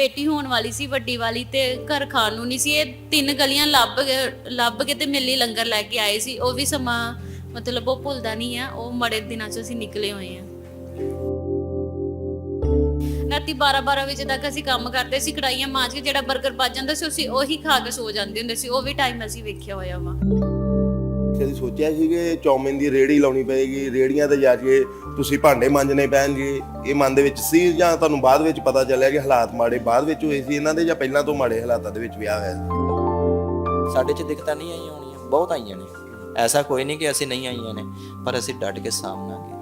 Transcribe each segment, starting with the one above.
ਬੇਟੀ ਹੋਣ ਵਾਲੀ ਸੀ, ਵੱਡੀ ਵਾਲੀ ਤੇ ਘਰ ਖਾਣ ਨੂੰ ਨਹੀਂ ਸੀ। ਇਹ ਤਿੰਨ ਗਲੀਆਂ ਲੱਭ ਲੱਭ ਕੇ ਤੇ ਮਿਲੀ ਲੰਗਰ ਲੈ ਕੇ ਆਏ ਸੀ। ਉਹ ਵੀ ਸਮਾਂ ਮਤਲਬ ਉਹ ਭੁੱਲਦਾ ਨਹੀਂ ਆ, ਉਹ ਮੜੇ ਦਿਨਾਂ ਚ ਅਸੀਂ ਨਿਕਲੇ ਹੋਏ ਆ। ਰਾਤੀ 12 12 ਵਜੇ ਤੱਕ ਅਸੀਂ ਕੰਮ ਕਰਦੇ ਸੀ ਕੜਾਈਆਂ ਮਾਂਜ ਕੇ ਜਿਹੜਾ 버ਗਰ ਬਚ ਜਾਂਦਾ ਸੀ, ਅਸੀਂ ਉਹੀ ਖਾ ਕੇ ਸੋ ਜਾਂਦੇ ਹੁੰਦੇ ਸੀ। ਉਹ ਵੀ ਟਾਈਮ ਅਸੀਂ ਵੇਖਿਆ ਹੋਇਆ ਵਾ। ਕਦੀ ਸੋਚਿਆ ਸੀ ਕਿ ਚੌਮਿਨ ਦੀ ਰੇੜੀ ਲਾਉਣੀ ਪਏਗੀ ਰੇੜੀਆਂ ਤੇ ਜਾ ਕੇ ਤੁਸੀਂ ਭਾਂਡੇ ਮਾਂਜਣੇ ਪੈਣਗੇ। ਇਹ ਮਨ ਦੇ ਵਿੱਚ ਸੀ ਜਾਂ ਤੁਹਾਨੂੰ ਬਾਅਦ ਵਿੱਚ ਪਤਾ ਚੱਲਿਆ ਕਿ ਹਾਲਾਤ ਮਾੜੇ ਬਾਅਦ ਵਿੱਚ ਹੋਏ ਸੀ ਇਹਨਾਂ ਦੇ ਜਾਂ ਪਹਿਲਾਂ ਤੋਂ ਮਾੜੇ ਹਾਲਾਤਾਂ ਦੇ ਵਿੱਚ ਵਿਆਹ ਹੋਇਆ ਸੀ? ਸਾਡੇ 'ਚ ਦਿੱਕਤਾਂ ਨਹੀਂ ਆਈਆਂ ਹੋਣੀਆਂ, ਬਹੁਤ ਆਈਆਂ ਨੇ। ਐਸਾ ਕੋਈ ਨਹੀਂ ਕਿ ਅਸੀਂ ਨਹੀਂ ਆਈਆਂ ਨੇ, ਪਰ ਅਸੀਂ ਡਟ ਕੇ ਸਾਹਮਣਾ ਕੀਤਾ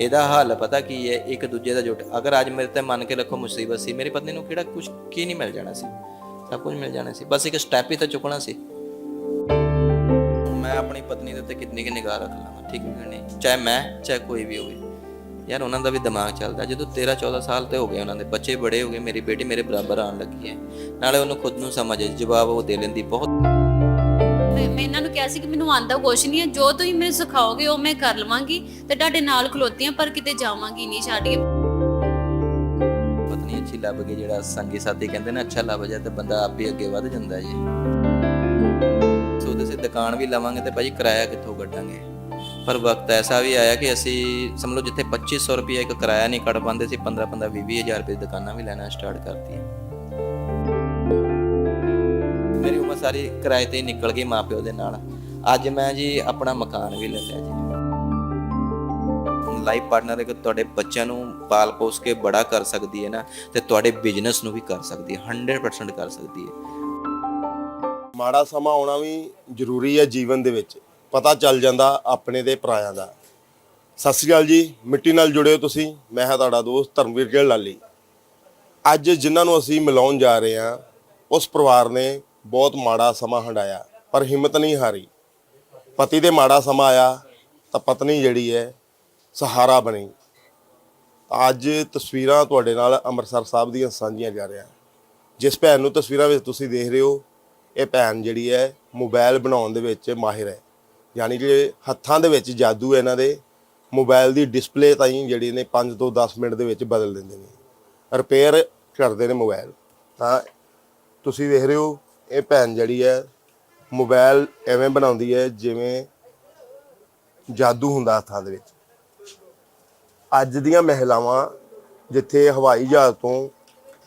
ਇਹਦਾ ਹੱਲ ਪਤਾ ਕੀ ਹੈ? ਇੱਕ ਦੂਜੇ ਦਾ ਜੁਟ। ਅਗਰ ਅੱਜ ਮੇਰੇ ਤੇ ਮੰਨ ਕੇ ਰੱਖੋ ਮੁਸੀਬਤ ਸੀ, ਮੇਰੀ ਪਤਨੀ ਨੂੰ ਕਿਹੜਾ ਕੁਝ ਕੀ ਨਹੀਂ ਮਿਲ ਜਾਣਾ ਸੀ? ਸਭ ਕੁਝ ਮਿਲ ਜਾਣਾ ਸੀ। ਬਸ ਇੱਕ ਸਟੈਪ ਹੀ ਤਾਂ ਚੁੱਕਣਾ ਸੀ। ਮੈਂ ਆਪਣੀ ਪਤਨੀ ਦੇ ਉੱਤੇ ਕਿੰਨੀ ਕਿ ਨਿਗਾਹ ਰੱਖ ਲਵਾਂ ਠੀਕ ਹੈ ਨਹੀਂ? ਚਾਹੇ ਮੈਂ ਚਾਹੇ ਕੋਈ ਵੀ ਹੋਵੇ। ਯਾਰ ਉਹਨਾਂ ਦਾ ਵੀ ਦਿਮਾਗ ਚੱਲਦਾ। ਜਦੋਂ 13 14 ਸਾਲ ਤੇ ਹੋ ਗਏ ਉਹਨਾਂ ਦੇ ਬੱਚੇ ਬੜੇ ਹੋ ਗਏ ਮੇਰੀ ਬੇਟੀ ਮੇਰੇ ਬਰਾਬਰ ਆਉਣ ਲੱਗੀ ਹੈ। ਨਾਲੇ ਉਹਨੂੰ ਖੁਦ ਨੂੰ ਸਮਝ ਹੈ ਜਵਾਬ ਉਹ ਦੇ ਲੈਂਦੀ ਬਹੁਤ। ਮੈਂ ਇਹਨਾਂ ਨੂੰ ਕਿਹਾ ਸੀ ਕਿ ਮੈਨੂੰ ਆਂਦਾ ਕੁਛ ਨਹੀਂ ਹੈ ਜੋ ਤੁਸੀਂ ਮੈਨੂੰ ਸਿਖਾਓਗੇ ਉਹ ਮੈਂ ਕਰ ਲਵਾਂਗੀ ਤੇ ਤੁਹਾਡੇ ਨਾਲ ਖਲੋਤੀ ਪਰ ਕਿਤੇ ਜਾਵਾਂਗੀ ਨਹੀਂ ਛੱਡ ਕੇ ਪਤਨੀ ਅੱਛੀ ਲੱਭ ਗਈ ਜਿਹੜਾ ਸੰਗੀ ਸਾਥੀ ਕਹਿੰਦੇ ਨੇ ਅੱਛਾ ਲੱਭ ਜਾਏ ਤੇ ਬੰਦਾ ਆਪ ਅੱਗੇ ਵਧ ਜਾਂਦਾ ਜੀ। ਸੋ ਦੁਕਾਨ ਵੀ ਲਵਾਂਗੇ ਤੇ ਭਾਜੀ ਕਿਰਾਇਆ ਕਿੱਥੋਂ ਕੱਢਾਂਗੇ? ਪਰ ਵਕਤ ਐਸਾ ਵੀ ਆਇਆ ਕਿ ਅਸੀਂ ਸਮਝ ਲਓ ਜਿੱਥੇ 2500 ਰੁਪਏ ਇੱਕ ਕਿਰਾਇਆ ਨਹੀਂ ਕੱਢ ਪਾਉਂਦੇ ਸੀ 15 15 20 ਹਜ਼ਾਰ ਰੁਪਏ ਦੀ ਦੁਕਾਨਾਂ ਵੀ ਲੈਣਾ ਸਟਾਰਟ ਕਰਤੀ ਮੇਰੀ ਉਮਰ ਸਾਰੀ ਕਿਰਾਏ ਤੇ ਨਿਕਲ ਗਈ ਮਾਪਿਓ ਦੇ ਨਾਲ। ਅੱਜ ਮੈਂ ਜੀ ਆਪਣਾ ਮਕਾਨ ਵੀ ਲੈ ਲਿਆ ਜੀ। ਲਾਈਫ ਪਾਰਟਨਰ ਇੱਕ ਤੁਹਾਡੇ ਬੱਚਿਆਂ ਨੂੰ ਪਾਲ ਪੋਸ ਕੇ ਬੜਾ ਕਰ ਸਕਦੀ ਹੈ ਨਾ, ਤੇ ਤੁਹਾਡੇ ਬਿਜ਼ਨਸ ਨੂੰ ਵੀ ਕਰ ਸਕਦੀ ਹੈ 100% ਕਰ ਸਕਦੀ ਹੈ। ਮਾੜਾ ਸਮਾਂ ਆਉਣਾ ਵੀ ਜ਼ਰੂਰੀ ਹੈ ਜੀਵਨ ਦੇ ਵਿੱਚ। ਪਤਾ ਚੱਲ ਜਾਂਦਾ ਆਪਣੇ ਦੇ ਪਰਾਇਆਂ ਦਾ। ਸਤਿ ਸ਼੍ਰੀ ਅਕਾਲ ਜੀ, ਮਿੱਟੀ ਨਾਲ ਜੁੜਿਓ ਤੁਸੀਂ। ਮੈਂ ਹਾਂ ਤੁਹਾਡਾ ਦੋਸਤ ਧਰਮਵੀਰ ਗਿੱਲ ਲਾਲੀ। ਅੱਜ ਜਿਨ੍ਹਾਂ ਨੂੰ ਅਸੀਂ ਮਿਲਾਉਣ ਜਾ ਰਹੇ ਹਾਂ, ਉਸ ਪਰਿਵਾਰ ਨੇ ਬਹੁਤ ਮਾੜਾ ਸਮਾਂ ਹੰਡਾਇਆ, ਪਰ ਹਿੰਮਤ ਨਹੀਂ ਹਾਰੀ। ਪਤੀ ਦੇ ਮਾੜਾ ਸਮਾਂ ਆਇਆ, ਤਾਂ ਪਤਨੀ ਜਿਹੜੀ ਹੈ, ਸਹਾਰਾ ਬਣੀ। ਅੱਜ ਤਸਵੀਰਾਂ ਤੁਹਾਡੇ ਨਾਲ ਅੰਮ੍ਰਿਤਸਰ ਸਾਹਿਬ ਦੀਆਂ ਸਾਂਝੀਆਂ ਜਾ ਰਿਹਾ ਜਿਸ ਭੈਣ ਨੂੰ ਤਸਵੀਰਾਂ ਵਿੱਚ ਤੁਸੀਂ ਦੇਖ ਰਹੇ ਹੋ ਇਹ ਭੈਣ ਜਿਹੜੀ ਹੈ ਮੋਬਾਈਲ ਬਣਾਉਣ ਦੇ ਵਿੱਚ ਮਾਹਿਰ ਹੈ। ਯਾਨੀ ਕਿ ਹੱਥਾਂ ਦੇ ਵਿੱਚ ਜਾਦੂ ਹੈ ਇਹਨਾਂ ਦੇ। ਮੋਬਾਈਲ ਦੀ ਡਿਸਪਲੇ ਤਾਈਂ ਜਿਹੜੀ ਨੇ 5 ਤੋਂ 10 ਮਿੰਟ ਦੇ ਵਿੱਚ ਬਦਲ ਦਿੰਦੇ ਨੇ। ਰਿਪੇਅਰ ਕਰਦੇ ਨੇ ਮੋਬਾਈਲ ਤਾਂ ਤੁਸੀਂ ਵੇਖ ਰਹੇ ਹੋ, ਇਹ ਭੈਣ ਜਿਹੜੀ ਹੈ ਮੋਬਾਈਲ ਐਵੇਂ ਬਣਾਉਂਦੀ ਹੈ ਜਿਵੇਂ ਜਾਦੂ ਹੁੰਦਾ ਹੱਥਾਂ ਦੇ ਵਿੱਚ। ਅੱਜ ਦੀਆਂ ਮਹਿਲਾਵਾਂ ਜਿੱਥੇ ਹਵਾਈ ਜਹਾਜ਼ ਤੋਂ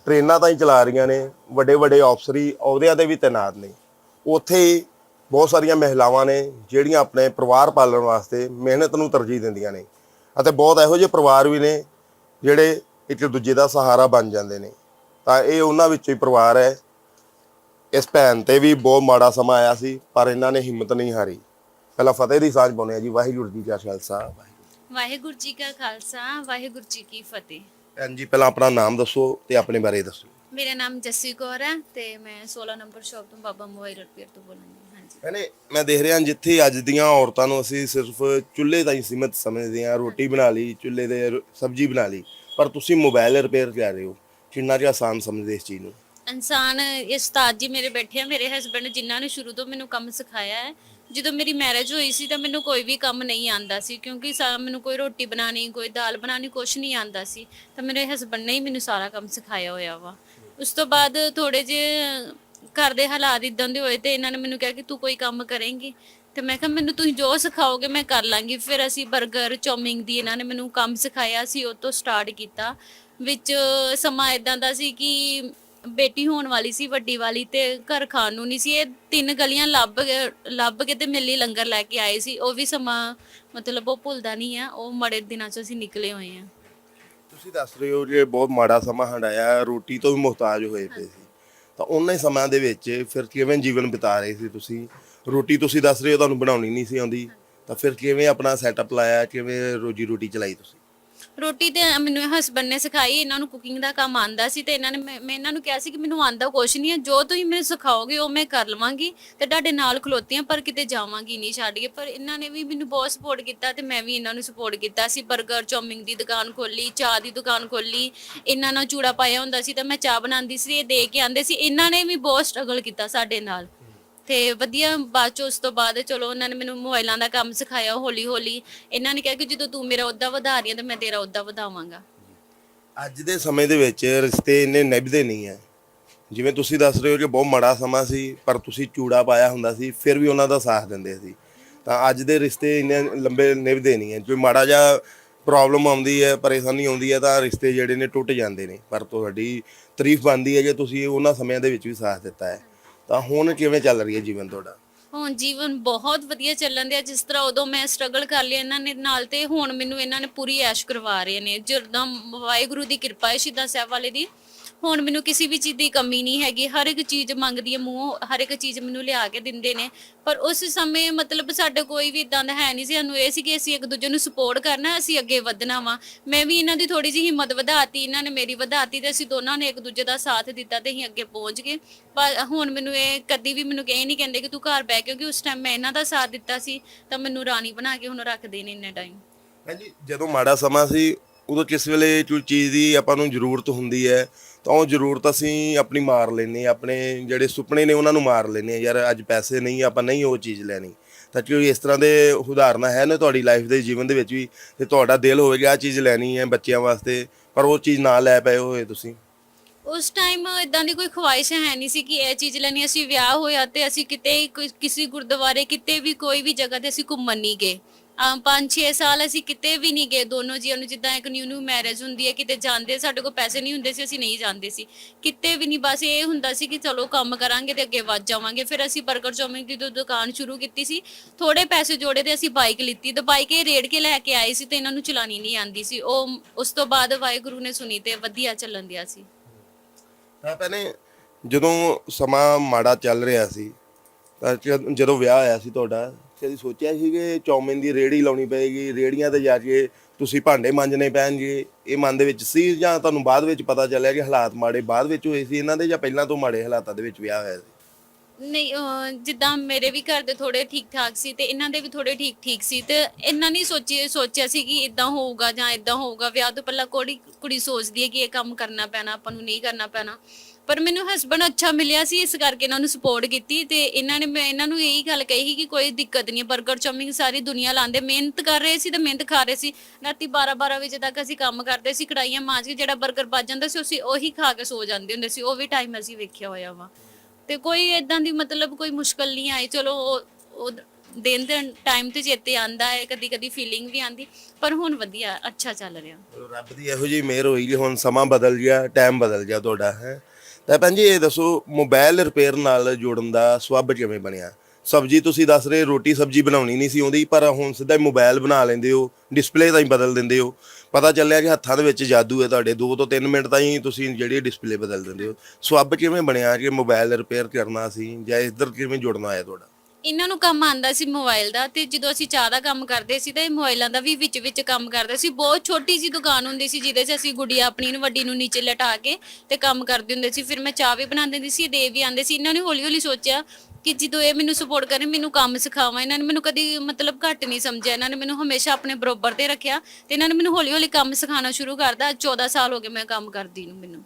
ਟ੍ਰੇਨਾਂ ਤਾਂ ਹੀ ਚਲਾ ਰਹੀਆਂ ਨੇ, ਵੱਡੇ ਵੱਡੇ ਅਫਸਰੀ ਅਹੁਦਿਆਂ ਤੇ ਵੀ ਤੈਨਾਤ ਨੇ। ਉੱਥੇ ਹੀ ਬਹੁਤ ਸਾਰੀਆਂ ਮਹਿਲਾਵਾਂ ਨੇ, ਜਿਹੜੀਆਂ ਆਪਣੇ ਪਰਿਵਾਰ ਪਾਲਣ ਵਾਸਤੇ ਮਿਹਨਤ ਨੂੰ ਤਰਜੀਹ ਦਿੰਦੀਆਂ ਨੇ ਅਤੇ ਬਹੁਤ ਇਹੋ ਜਿਹੇ ਪਰਿਵਾਰ ਵੀ ਨੇ, ਜਿਹੜੇ ਇੱਕ ਦੂਜੇ ਦਾ ਸਹਾਰਾ ਬਣ ਜਾਂਦੇ ਨੇ। ਤਾਂ ਇਹ ਉਹਨਾਂ ਵਿੱਚੋਂ ਹੀ ਪਰਿਵਾਰ ਹੈ। ਇਸ ਭੈਣ ਤੇ ਵੀ ਬਹੁਤ ਮਾੜਾ ਸਮਾਂ ਆਇਆ ਸੀ, ਪਰ ਇਹਨਾਂ ਨੇ ਹਿੰਮਤ ਨਹੀਂ ਹਾਰੀ। ਪਹਿਲਾਂ ਫਤਿਹ ਦੀ ਸਾਂਝ ਪਾਉਂਦੇ ਆ ਜੀ। ਵਾਹਿਗੁਰੂ ਜੀ ਕਾ ਖਾਲਸਾ, ਵਾਹਿਗੁਰੂ ਵਾਹਿਗੁਰੂ ਜੀ ਕਾ ਖਾਲਸਾ, ਵਾਹਿਗੁਰੂ ਜੀ ਕੀ ਫਤਿਹ। ਭੈਣ ਜੀ ਪਹਿਲਾਂ ਆਪਣਾ ਨਾਮ ਦੱਸੋ ਤੇ ਆਪਣੇ ਬਾਰੇ ਦੱਸੋ। ਮੇਰਾ ਨਾਮ ਜੱਸੀ ਕੌਰ ਹੈ ਤੇ ਮੈਂ 16 ਨੰਬਰ ਸ਼ਾਪ ਤੋਂ ਬਾਬਾ ਮੋਬਾਈਲ ਰਿਪੇਅਰ ਤੋਂ ਬੋਲਣੀ ਹਾਂਜੀ। ਭੈਣੇ ਮੈਂ ਦੇਖ ਰਿਹਾ ਜਿੱਥੇ ਅੱਜ ਦੀਆਂ ਔਰਤਾਂ ਨੂੰ ਅਸੀਂ ਸਿਰਫ ਚੁੱਲ੍ਹੇ ਤਾਈਂ ਸੀਮਿਤ ਸਮਝਦੇ ਹਾਂ ਰੋਟੀ ਬਣਾ ਲਈ ਚੁੱਲ੍ਹੇ ਦੇ ਰ- ਸਬਜ਼ੀ ਬਣਾ ਲਈ ਪਰ ਤੁਸੀਂ ਮੋਬਾਈਲ ਰਿਪੇਅਰ ਕਰ ਰਹੇ ਹੋ ਕਿੰਨਾ ਜਿਹਾ ਆਸਾਨ ਸਮਝਦੇ ਇਸ ਚੀਜ਼ ਨੂੰ? ਇਨਸਾਨ ਇਹ ਉਸਤਾਦ ਜੀ ਮੇਰੇ ਬੈਠੇ ਆ ਮੇਰੇ ਹਸਬੰਡ ਜਿਨ੍ਹਾਂ ਨੇ ਸ਼ੁਰੂ ਤੋਂ ਮੈਨੂੰ ਕੰਮ ਸਿਖਾਇਆ ਹੈ ਜਦੋਂ ਮੇਰੀ ਮੈਰਿਜ ਹੋਈ ਸੀ ਤਾਂ ਮੈਨੂੰ ਕੋਈ ਵੀ ਕੰਮ ਨਹੀਂ ਆਂਦਾ ਸੀ, ਕਿਉਂਕਿ ਸਾ- ਮੈਨੂੰ ਕੋਈ ਰੋਟੀ ਬਣਾਣੀ ਕੋਈ ਦਾਲ ਬਣਾਣੀ ਕੁਛ ਨਹੀਂ ਆਂਦਾ ਸੀ। ਤਾਂ ਮੇਰੇ ਹਸਬੰਡ ਨੇ ਹੀ ਮੈਨੂੰ ਸਾਰਾ ਕੰਮ ਸਿਖਾਇਆ ਹੋਇਆ ਵਾ। ਉਸ ਤੋਂ ਬਾਅਦ ਥੋੜੇ ਜੇ ਘਰ ਦੇ ਹਾਲਾਤ ਇਦਾਂ ਦੇ ਹੋਏ ਤੇ ਇਹਨਾਂ ਨੇ ਮੈਨੂੰ ਕਿਹਾ ਕਿ ਤੂੰ ਕੋਈ ਕੰਮ ਕਰੇਂਗੀ। ਤੇ ਮੈਂ ਕਿਹਾ, ਮੈਨੂੰ ਤੁਸੀਂ ਜੋ ਸਿਖਾਓਗੇ ਮੈਂ ਕਰ ਲਾਂਗੀ। ਫਿਰ ਅਸੀਂ 버ਗਰ ਚੌਮਿੰਗ ਦੀ ਇਹਨਾਂ ਨੇ ਮੈਨੂੰ ਕੰਮ ਸਿਖਾਇਆ ਸੀ ਉਹ ਤੋਂ ਸਟਾਰਟ ਕੀਤਾ, ਵਿੱਚ ਸਮਾਂ ਇਦਾਂ ਦਾ ਸੀ ਕਿ ਬੇਟੀ ਹੋਣ ਵਾਲੀ ਸੀ, ਵੱਡੀ ਵਾਲੀ ਤੇ ਘਰ ਖਾਣ ਨੂੰ ਨਹੀਂ ਸੀ। ਇਹ ਤਿੰਨ ਗਲੀਆਂ ਲੱਭ ਕੇ- ਲੱਭ ਕੇ ਤੇ ਮਿਲੀ ਲੰਗਰ ਲੈ ਕੇ ਆਏ ਸੀ। ਉਹ ਵੀ ਸਮਾਂ ਮਤਲਬ ਉਹ ਭੁੱਲਦਾ ਨਹੀਂ ਆ, ਉਹ ਮੜੇ ਦਿਨਾਂ ਚ ਅਸੀਂ ਨਿਕਲੇ ਹੋਏ ਆ। ਤੁਸੀਂ ਦੱਸ ਰਹੇ ਹੋ ਕਿ ਬਹੁਤ ਮਾੜਾ ਸਮਾਂ ਹੰਡਾਇਆ, ਰੋਟੀ ਤੋਂ ਵੀ ਮੁਹਤਾਜ ਹੋਏ ਪਏ ਸੀ। ਤਾਂ ਉਹਨਾਂ ਹੀ ਸਮਾਂ ਦੇ ਵਿੱਚ ਫਿਰ ਕਿਵੇਂ ਜੀਵਨ ਬਿਤਾ ਰਹੇ ਸੀ ਤੁਸੀਂ? ਰੋਟੀ ਤੁਸੀਂ ਦੱਸ ਰਹੇ ਹੋ, ਤੁਹਾਨੂੰ ਬਣਾਉਣੀ ਨਹੀਂ ਸੀ ਆਉਂਦੀ। ਤਾਂ ਫਿਰ ਕਿਵੇਂ ਆਪਣਾ ਸੈਟਅਪ ਲਾਇਆ, ਕਿਵੇਂ ਰੋਜੀ ਰੋਟੀ ਚਲਾਈ ਤੁਸੀਂ? ਰੋਟੀ ਤੇ ਮੈਨੂੰ ਹਸਬੰਡ ਨੇ ਸਿਖਾਈ, ਇਹਨਾਂ ਨੂੰ ਕੁਕਿੰਗ ਦਾ ਕੰਮ ਆਂਦਾ ਸੀ ਤੇ ਇਹਨਾਂ ਨੇ ਮੈਂ ਮੈਂ ਇਹਨਾਂ ਨੂੰ ਕਿਹਾ ਸੀ ਕਿ ਮੈਨੂੰ ਆਂਦਾ ਕੁਛ ਨਹੀਂ ਹੈ, ਜੋ ਤੁਸੀਂ ਮੈਨੂੰ ਸਿਖਾਓਗੇ ਉਹ ਮੈਂ ਕਰ ਲਵਾਂਗੀ ਤੇ ਤੁਹਾਡੇ ਨਾਲ ਖਲੋਤੀ ਹਾਂ ਪਰ ਕਿਤੇ ਜਾਵਾਂਗੀ ਨਹੀਂ ਛੱਡ ਕੇ ਪਰ ਇਹਨਾਂ ਨੇ ਵੀ ਮੈਨੂੰ ਬਹੁਤ ਸਪੋਰਟ ਕੀਤਾ ਤੇ ਮੈਂ ਵੀ ਇਹਨਾਂ ਨੂੰ ਸਪੋਰਟ ਕੀਤਾ ਸੀ। 버ਗਰ ਚੌਮਿੰਗ ਦੀ ਦੁਕਾਨ ਖੋਲੀ ਚਾਹ ਦੀ ਦੁਕਾਨ ਖੋਲੀ ਇਹਨਾਂ ਨਾਲ ਚੂੜਾ ਪਾਇਆ ਹੁੰਦਾ ਸੀ ਤਾਂ ਮੈਂ ਚਾਹ ਬਣਾਉਂਦੀ ਸੀ, ਇਹ ਦੇ ਕੇ ਆਂਦੇ ਸੀ। ਇਹਨਾਂ ਨੇ ਵੀ ਬਹੁਤ ਸਟਰਗਲ ਕੀਤਾ ਸਾਡੇ ਨਾਲ। ਤੇ ਵਧੀਆ, ਬਾਅਦ ਚ ਉਸ ਤੋਂ ਬਾਅਦ ਚਲੋ ਉਹਨਾਂ ਨੇ ਮੈਨੂੰ ਮੋਬਾਈਲਾਂ ਦਾ ਕੰਮ ਸਿਖਾਇਆ, ਹੌਲੀ ਹੌਲੀ। ਇਹਨਾਂ ਨੇ ਕਿਹਾ ਕਿ ਜਦੋਂ ਤੂੰ ਮੇਰਾ ਉਹਦਾ ਵਧਾ ਰਹੀ ਹੈ, ਤਾਂ ਮੈਂ ਤੇਰਾ ਉਹਦਾ ਵਧਾਵਾਂਗਾ। ਅੱਜ ਦੇ ਸਮੇਂ ਦੇ ਵਿੱਚ ਰਿਸ਼ਤੇ ਇੰਨੇ ਨਿਭਦੇ ਨਹੀਂ ਹੈ। ਜਿਵੇਂ ਤੁਸੀਂ ਦੱਸ ਰਹੇ ਹੋ ਕਿ ਬਹੁਤ ਮਾੜਾ ਸਮਾਂ ਸੀ, ਪਰ ਤੁਸੀਂ ਚੂੜਾ ਪਾਇਆ ਹੁੰਦਾ ਸੀ, ਫਿਰ ਵੀ ਉਹਨਾਂ ਦਾ ਸਾਥ ਦਿੰਦੇ ਸੀ। ਤਾਂ ਅੱਜ ਦੇ ਰਿਸ਼ਤੇ ਇੰਨੇ ਲੰਬੇ ਨਿਭਦੇ ਨਹੀਂ ਹੈ। ਕੋਈ ਮਾੜਾ ਜਿਹਾ ਪ੍ਰੋਬਲਮ ਆਉਂਦੀ ਹੈ, ਪਰੇਸ਼ਾਨੀ ਆਉਂਦੀ ਹੈ, ਤਾਂ ਰਿਸ਼ਤੇ ਜਿਹੜੇ ਨੇ ਟੁੱਟ ਜਾਂਦੇ ਨੇ। ਪਰ ਤੁਹਾਡੀ ਤਾਰੀਫ ਬਣਦੀ ਹੈ ਜੇ ਤੁਸੀਂ ਉਹਨਾਂ ਸਮਿਆਂ ਦੇ ਵਿੱਚ ਵੀ ਸਾਥ ਦਿੱਤਾ ਹੈ। ਤਾਂ ਹੁਣ ਕਿਵੇਂ ਚੱਲ ਰਹੀ ਹੈ ਜੀਵਨ ਤੁਹਾਡਾ? ਹੁਣ ਜੀਵਨ ਬਹੁਤ ਵਧੀਆ ਚੱਲਣ ਦਿਆ ਜਿਸ ਤਰ੍ਹਾਂ ਉਦੋਂ ਮੈਂ ਸਟਰਗਲ ਕਰ ਲਿਆ ਇਹਨਾਂ ਨੇ, ਨਾਲ ਤੇ ਹੁਣ ਮੈਨੂੰ ਇਹਨਾਂ ਨੇ ਪੂਰੀ ਐਸ਼ ਕਰਵਾ ਰਹੇ ਨੇ। ਜਦੋਂ ਵਾਹਿਗੁਰੂ ਦੀ ਕਿਰਪਾ ਹੈ ਸ਼ਹੀਦਾਂ ਸਾਹਿਬ ਵਾਲੇ ਦੀ ਹੁਣ ਮੈਨੂੰ ਕਿਸੇ ਵੀ ਚੀਜ਼ ਦੀ ਕਮੀ ਨਹੀਂ ਹੈਗੀ, ਹਰ ਇੱਕ ਚੀਜ਼ ਮੰਗਦੀ ਹੈ ਮੂੰਹੋਂ, ਹਰ ਇੱਕ ਚੀਜ਼ ਮੈਨੂੰ ਲਿਆ ਕੇ ਦਿੰਦੇ ਨੇ। ਪਰ ਉਸ ਸਮੇਂ ਮਤਲਬ ਸਾਡੇ ਕੋਈ ਵੀ ਇਦਾਂ ਦਾ ਹੈ ਨਹੀਂ ਸੀ, ਸਾਨੂੰ ਇਹ ਸੀ ਕਿ ਅਸੀਂ ਇੱਕ ਦੂਜੇ ਨੂੰ ਸਪੋਰਟ ਕਰਨਾ, ਅਸੀਂ ਅੱਗੇ ਵਧਣਾ ਵਾ। ਮੈਂ ਵੀ ਇਹਨਾਂ ਦੀ ਥੋੜੀ ਜਿਹੀ ਹਿੰਮਤ ਵਧਾਤੀ, ਇਹਨਾਂ ਨੇ ਮੇਰੀ ਵਧਾਤੀ ਤੇ ਅਸੀਂ ਦੋਨਾਂ ਨੇ ਇੱਕ ਦੂਜੇ ਦਾ ਸਾਥ ਦਿੱਤਾ ਤੇ ਅਸੀਂ ਅੱਗੇ ਪਹੁੰਚ ਗਏ। ਪਰ ਹੁਣ ਮੈਨੂੰ ਇਹ ਕਦੀ ਵੀ ਮੈਨੂੰ ਇਹ ਨਹੀਂ ਕਹਿੰਦੇ ਕਿ ਤੂੰ ਘਰ ਬਹਿ ਕਿਉਂਕਿ ਉਸ ਟਾਈਮ ਮੈਂ ਇਹਨਾਂ ਦਾ ਸਾਥ ਦਿੱਤਾ ਸੀ, ਤਾਂ ਮੈਨੂੰ ਰਾਣੀ ਬਣਾ ਕੇ ਹੁਣ ਰੱਖਦੇ ਨੇ ਇੰਨੇ ਟਾਈਮ ਹਾਂਜੀ ਜਦੋਂ ਮਾੜਾ ਸਮਾਂ ਸੀ, ਉਦੋਂ ਕਿਸ ਵੇਲੇ ਕੋਈ ਚੀਜ਼ ਦੀ ਆਪਾਂ ਨੂੰ ਜ਼ਰੂਰਤ ਹੁੰਦੀ ਹੈ? ਤਾਂ ਉਹ ਜ਼ਰੂਰਤ ਅਸੀਂ ਆਪਣੀ ਮਾਰ ਲੈਨੇ ਆਪਣੇ ਜਿਹੜੇ ਸੁਪਨੇ ਨੇ ਉਹਨਾਂ ਨੂੰ ਮਾਰ ਲੈਨੇ ਯਾਰ ਅੱਜ ਪੈਸੇ ਨਹੀਂ, ਆਪਾਂ ਨਹੀਂ ਉਹ ਚੀਜ਼ ਲੈਣੀ। ਤਾਂ ਕੋਈ ਇਸ ਤਰ੍ਹਾਂ ਦੇ ਉਦਾਹਰਨਾਂ ਹੈ ਨਾ ਤੁਹਾਡੀ ਲਾਈਫ ਦੇ ਜੀਵਨ ਦੇ ਵਿੱਚ ਵੀ, ਤੇ ਤੁਹਾਡਾ ਦਿਲ ਹੋਵੇ ਕਿ ਚੀਜ਼ ਲੈਣੀ ਹੈ ਬੱਚਿਆਂ ਵਾਸਤੇ, ਪਰ ਉਹ ਚੀਜ਼ ਨਾ ਲੈ ਪਏ ਹੋਏ ਤੁਸੀਂ? ਉਸ ਟਾਈਮ ਇਦਾਂ ਦੀ ਕੋਈ ਖਵਾਇਸ਼ ਹੈ ਨਹੀਂ ਸੀ ਕਿ ਇਹ ਚੀਜ਼ ਲੈਣੀ, ਅਸੀਂ ਵਿਆਹ ਹੋਇਆ ਤੇ ਅਸੀਂ ਕਿਤੇ ਕਿਸੇ ਗੁਰਦੁਆਰੇ, ਕਿਤੇ ਵੀ ਕੋਈ ਵੀ ਜਗ੍ਹਾ ਤੇ ਅਸੀਂ ਘੁੰਮਣ ਨਹੀਂ ਗਏ। ਆ 5-6 ਸਾਲ ਅਸੀਂ ਕਿਤੇ ਵੀ ਨਹੀਂ ਗਏ ਦੋਨੋਂ ਜੀਆਂ ਨੂੰ, ਜਿੱਦਾਂ ਇੱਕ ਨਿਊ ਨਿਊ ਮੈਰਿਜ ਹੁੰਦੀ ਹੈ, ਕਿਤੇ ਜਾਂਦੇ ਸਾਡੇ ਕੋਲ ਪੈਸੇ ਨਹੀਂ ਹੁੰਦੇ ਸੀ, ਅਸੀਂ ਨਹੀਂ ਜਾਂਦੇ ਸੀ। ਕਿਤੇ ਵੀ ਨਹੀਂ, ਬਸ ਇਹ ਹੁੰਦਾ ਸੀ ਕਿ ਚਲੋ ਕੰਮ ਕਰਾਂਗੇ ਤੇ ਅੱਗੇ ਵੱਧ ਜਾਵਾਂਗੇ। ਫਿਰ ਅਸੀਂ 버ਗਰ ਚੌਮਿਨ ਦੀ ਦੁ- ਦੁਕਾਨ ਸ਼ੁਰੂ ਕੀਤੀ ਸੀ। ਥੋੜੇ ਪੈਸੇ ਜੋੜੇ ਤੇ ਅਸੀਂ ਬਾਈਕ ਲਿੱਤੀ। ਤੇ ਬਾਈਕ ਇਹ ਰੇੜ ਕੇ ਲੈ ਕੇ ਆਏ ਸੀ ਤੇ ਇਹਨਾਂ ਨੂੰ ਚਲਾਣੀ ਨਹੀਂ ਆਂਦੀ ਸੀ। ਉਹ ਉਸ ਤੋਂ ਬਾਅਦ ਵਾਹਿਗੁਰੂ ਨੇ ਸੁਣੀ ਤੇ ਵਧੀਆ ਚੱਲਣ ਦਿਆ ਸੀ। ਤਾਂ ਭੈਣੇ, ਜਦੋਂ ਸਮਾਂ ਮਾੜਾ ਚੱਲ ਰਿਹਾ ਸੀ, ਤਾਂ ਜਦ- ਜਦੋਂ ਵਿਆਹ ਹੋਇਆ ਸੀ ਤੁਹਾਡਾ ਕਦੀ ਸੋਚਿਆ ਸੀ ਕਿ ਚੌਮਿਨ ਦੀ ਰੇੜੀ ਲਾਉਣੀ ਪਏਗੀ, ਰੇੜੀਆਂ ਤੇ ਜਾ ਕੇ ਤੁਸੀਂ ਭਾਂਡੇ ਮਾਂਜਣੇ ਪੈਣਗੇ। ਇਹ ਮਨ ਦੇ ਵਿੱਚ ਸੀ ਜਾਂ ਤੁਹਾਨੂੰ ਬਾਅਦ ਵਿੱਚ ਪਤਾ ਚੱਲਿਆ ਕਿ ਹਾਲਾਤ ਮਾੜੇ ਬਾਅਦ ਵਿੱਚ ਹੋਏ ਸੀ ਇਹਨਾਂ ਦੇ ਜਾਂ ਪਹਿਲਾਂ ਤੋਂ ਮਾੜੇ ਹਾਲਾਤਾਂ ਦੇ ਵਿੱਚ ਵਿਆਹ ਹੋਇਆ ਸੀ? ਨਹੀਂ, ਅਹ, ਜਿੱਦਾਂ ਮੇਰੇ ਵੀ ਘਰ ਦੇ ਥੋੜੇ ਠੀਕ ਠਾਕ ਸੀ ਤੇ ਇਹਨਾਂ ਦੇ ਵੀ ਥੋੜੇ ਠੀਕ ਠੀਕ ਸੀ ਤੇ ਇਹਨਾਂ ਨੇ ਸੋਚੀ, ਸੋਚਿਆ ਸੀ ਕਿ ਇਦਾਂ ਹੋਊਗਾ ਜਾਂ ਇਦਾਂ ਹੋਊਗਾ। ਵਿਆਹ ਤੋਂ ਪਹਿਲਾਂ ਕੁੜੀ ਕੁੜੀ ਸੋਚਦੀ ਹੈ ਕਿ ਇਹ ਕੰਮ ਕਰਨਾ ਪੈਣਾ, ਆਪਾਂ ਨੂੰ ਨਹੀਂ ਕਰਨਾ ਪੈਣਾ। ਪਰ ਮੈਨੂੰ ਹਸਬੰਡ ਅੱਛਾ ਮਿਲਿਆ ਸੀ, ਇਸ ਕਰਕੇ ਇਹਨਾਂ ਨੂੰ ਸਪੋਰਟ ਕੀਤੀ ਤੇ ਇਹਨਾਂ ਨੇ ਮੈਂ ਇਹਨਾਂ ਨੂੰ ਇਹੀ ਗੱਲ ਕਹੀ ਕਿ ਕੋਈ ਦਿੱਕਤ ਨਹੀਂ 버ਗਰ ਚੌਮਿੰਗ ਸਾਰੀ ਦੁਨੀਆ ਲਾਉਂਦੇ, ਮਿਹਨਤ ਕਰ ਰਹੇ ਸੀ ਤੇ ਮਿਹਨਤ ਖਾ ਰਹੇ ਸੀ। ਰਾਤੀ 12 12 ਵਜੇ ਤੱਕ ਅਸੀਂ ਕੰਮ ਕਰਦੇ ਸੀ ਕੜਾਈਆਂ ਮਾਂਜ ਕੇ ਜਿਹੜਾ 버ਗਰ ਬਚ ਜਾਂਦਾ ਸੀ, ਅਸੀਂ ਉਹੀ ਖਾ ਕੇ ਸੋ ਜਾਂਦੇ ਹੁੰਦੇ ਸੀ, ਉਹ ਵੀ ਟਾਈਮ ਅਸੀਂ ਵੇਖਿਆ ਹੋਇਆ ਵਾ। ਤੇ ਕੋਈ ਇਦਾਂ ਦੀ ਮਤਲਬ ਕੋਈ ਮੁਸ਼ਕਲ ਨਹੀਂ ਆਈ, ਚਲੋ ਉਹ ਦਿਨ ਦੇ ਟਾਈਮ ਤੇ ਚੇਤੇ ਆਂਦਾ ਹੈ ਕਦੀ ਕਦੀ ਫੀਲਿੰਗ ਵੀ ਆਂਦੀ ਪਰ ਹੁਣ ਵਧੀਆ, ਅੱਛਾ ਚੱਲ ਰਿਹਾ। ਰੱਬ ਦੀ ਇਹੋ ਜਿਹੀ ਮਿਹਰ ਹੋਈ ਹੁਣ ਸਮਾਂ ਬਦਲ ਗਿਆ ਟਾਈਮ ਬਦਲ ਗਿਆ ਤੁਹਾਡਾ, ਹੈ। ਤਾਂ ਭੈਣ ਜੀ, ਇਹ ਦੱਸੋ ਮੋਬਾਈਲ ਰਿਪੇਅਰ ਨਾਲ ਜੋੜਨ ਦਾ ਸਵੱਬ ਕਿਵੇਂ ਬਣਿਆ? ਸਬਜੀ ਤੁਸੀਂ ਦੱਸ ਰਹੇ, ਰੋਟੀ ਸਬਜੀ ਬਣਾਉਣੀ ਨਹੀਂ ਸੀ ਆਉਂਦੀ, ਪਰ ਹੁਣ ਸਿੱਧਾ ਹੀ ਮੋਬਾਈਲ ਬਣਾ ਲੈਂਦੇ ਹੋ ਡਿਸਪਲੇ ਤਾਂ ਹੀ ਬਦਲ ਦਿੰਦੇ ਹੋ। ਪਤਾ ਚੱਲਿਆ ਕਿ ਹੱਥਾਂ ਦੇ ਵਿੱਚ ਜਾਦੂ ਹੈ ਤੁਹਾਡੇ 2 ਤੋਂ 3 ਮਿੰਟ ਤਾਂ ਹੀ ਤੁਸੀਂ ਜਿਹੜੀ ਡਿਸਪਲੇ ਬਦਲ ਦਿੰਦੇ ਹੋ। ਸਵੱਬ ਕਿਵੇਂ ਬਣਿਆ ਕਿ ਮੋਬਾਈਲ ਰਿਪੇਅਰ ਕਰਨਾ ਸੀ ਜਾਂ ਇੱਧਰ ਕਿਵੇਂ ਜੁੜਨਾ ਆਇਆ ਤੁਹਾਡਾ? ਇਹਨਾਂ ਨੂੰ ਕੰਮ ਆਂਦਾ ਸੀ ਮੋਬਾਈਲ ਦਾ ਤੇ ਜਦੋਂ ਅਸੀਂ ਚਾਹ ਦਾ ਕੰਮ ਕਰਦੇ ਸੀ ਤਾਂ ਇਹ ਮੋਬਾਈਲਾਂ ਦਾ ਵੀ ਵਿੱਚ ਵਿੱਚ ਕੰਮ ਕਰਦੇ ਸੀ। ਬਹੁਤ ਛੋਟੀ ਜੀ ਦੁਕਾਨ ਹੁੰਦੀ ਸੀ ਜਿਹਦੇ 'ਚ ਅਸੀਂ ਗੁੜੀਆ ਆਪਣੀ ਨੂੰ ਵੱਡੀ ਨੂੰ ਨੀਚੇ ਲਟਾ ਕੇ ਤੇ ਕੰਮ ਕਰਦੇ ਹੁੰਦੇ ਸੀ। ਫਿਰ ਮੈਂ ਚਾਹ ਵੀ ਬਣਾ ਦਿੰਦੀ ਸੀ ਦੇ ਵੀ ਆਂਦੇ ਸੀ। ਇਹਨਾਂ ਨੇ ਹੌਲੀ ਹੌਲੀ ਸੋਚਿਆ ਕਿ ਜਦੋਂ ਇਹ ਮੈਨੂੰ ਸਪੋਰਟ ਕਰੇ, ਮੈਨੂੰ ਕੰਮ ਸਿਖਾਵਾ। ਇਹਨਾਂ ਨੇ ਮੈਨੂੰ ਕਦੀ ਮਤਲਬ ਘੱਟ ਨਹੀਂ ਸਮਝਿਆ। ਇਹਨਾਂ ਨੇ ਮੈਨੂੰ ਹਮੇਸ਼ਾ ਆਪਣੇ ਬਰੋਬਰ ਤੇ ਰੱਖਿਆ ਤੇ ਇਹਨਾਂ ਨੇ ਮੈਨੂੰ ਹੌਲੀ ਹੌਲੀ ਕੰਮ ਸਿਖਾਉਣਾ ਸ਼ੁਰੂ ਕਰਦਾ 14 ਸਾਲ ਹੋ ਗਏ ਮੈਂ ਕੰਮ ਕਰਦੀ ਨੂੰ ਮੈਨੂੰ।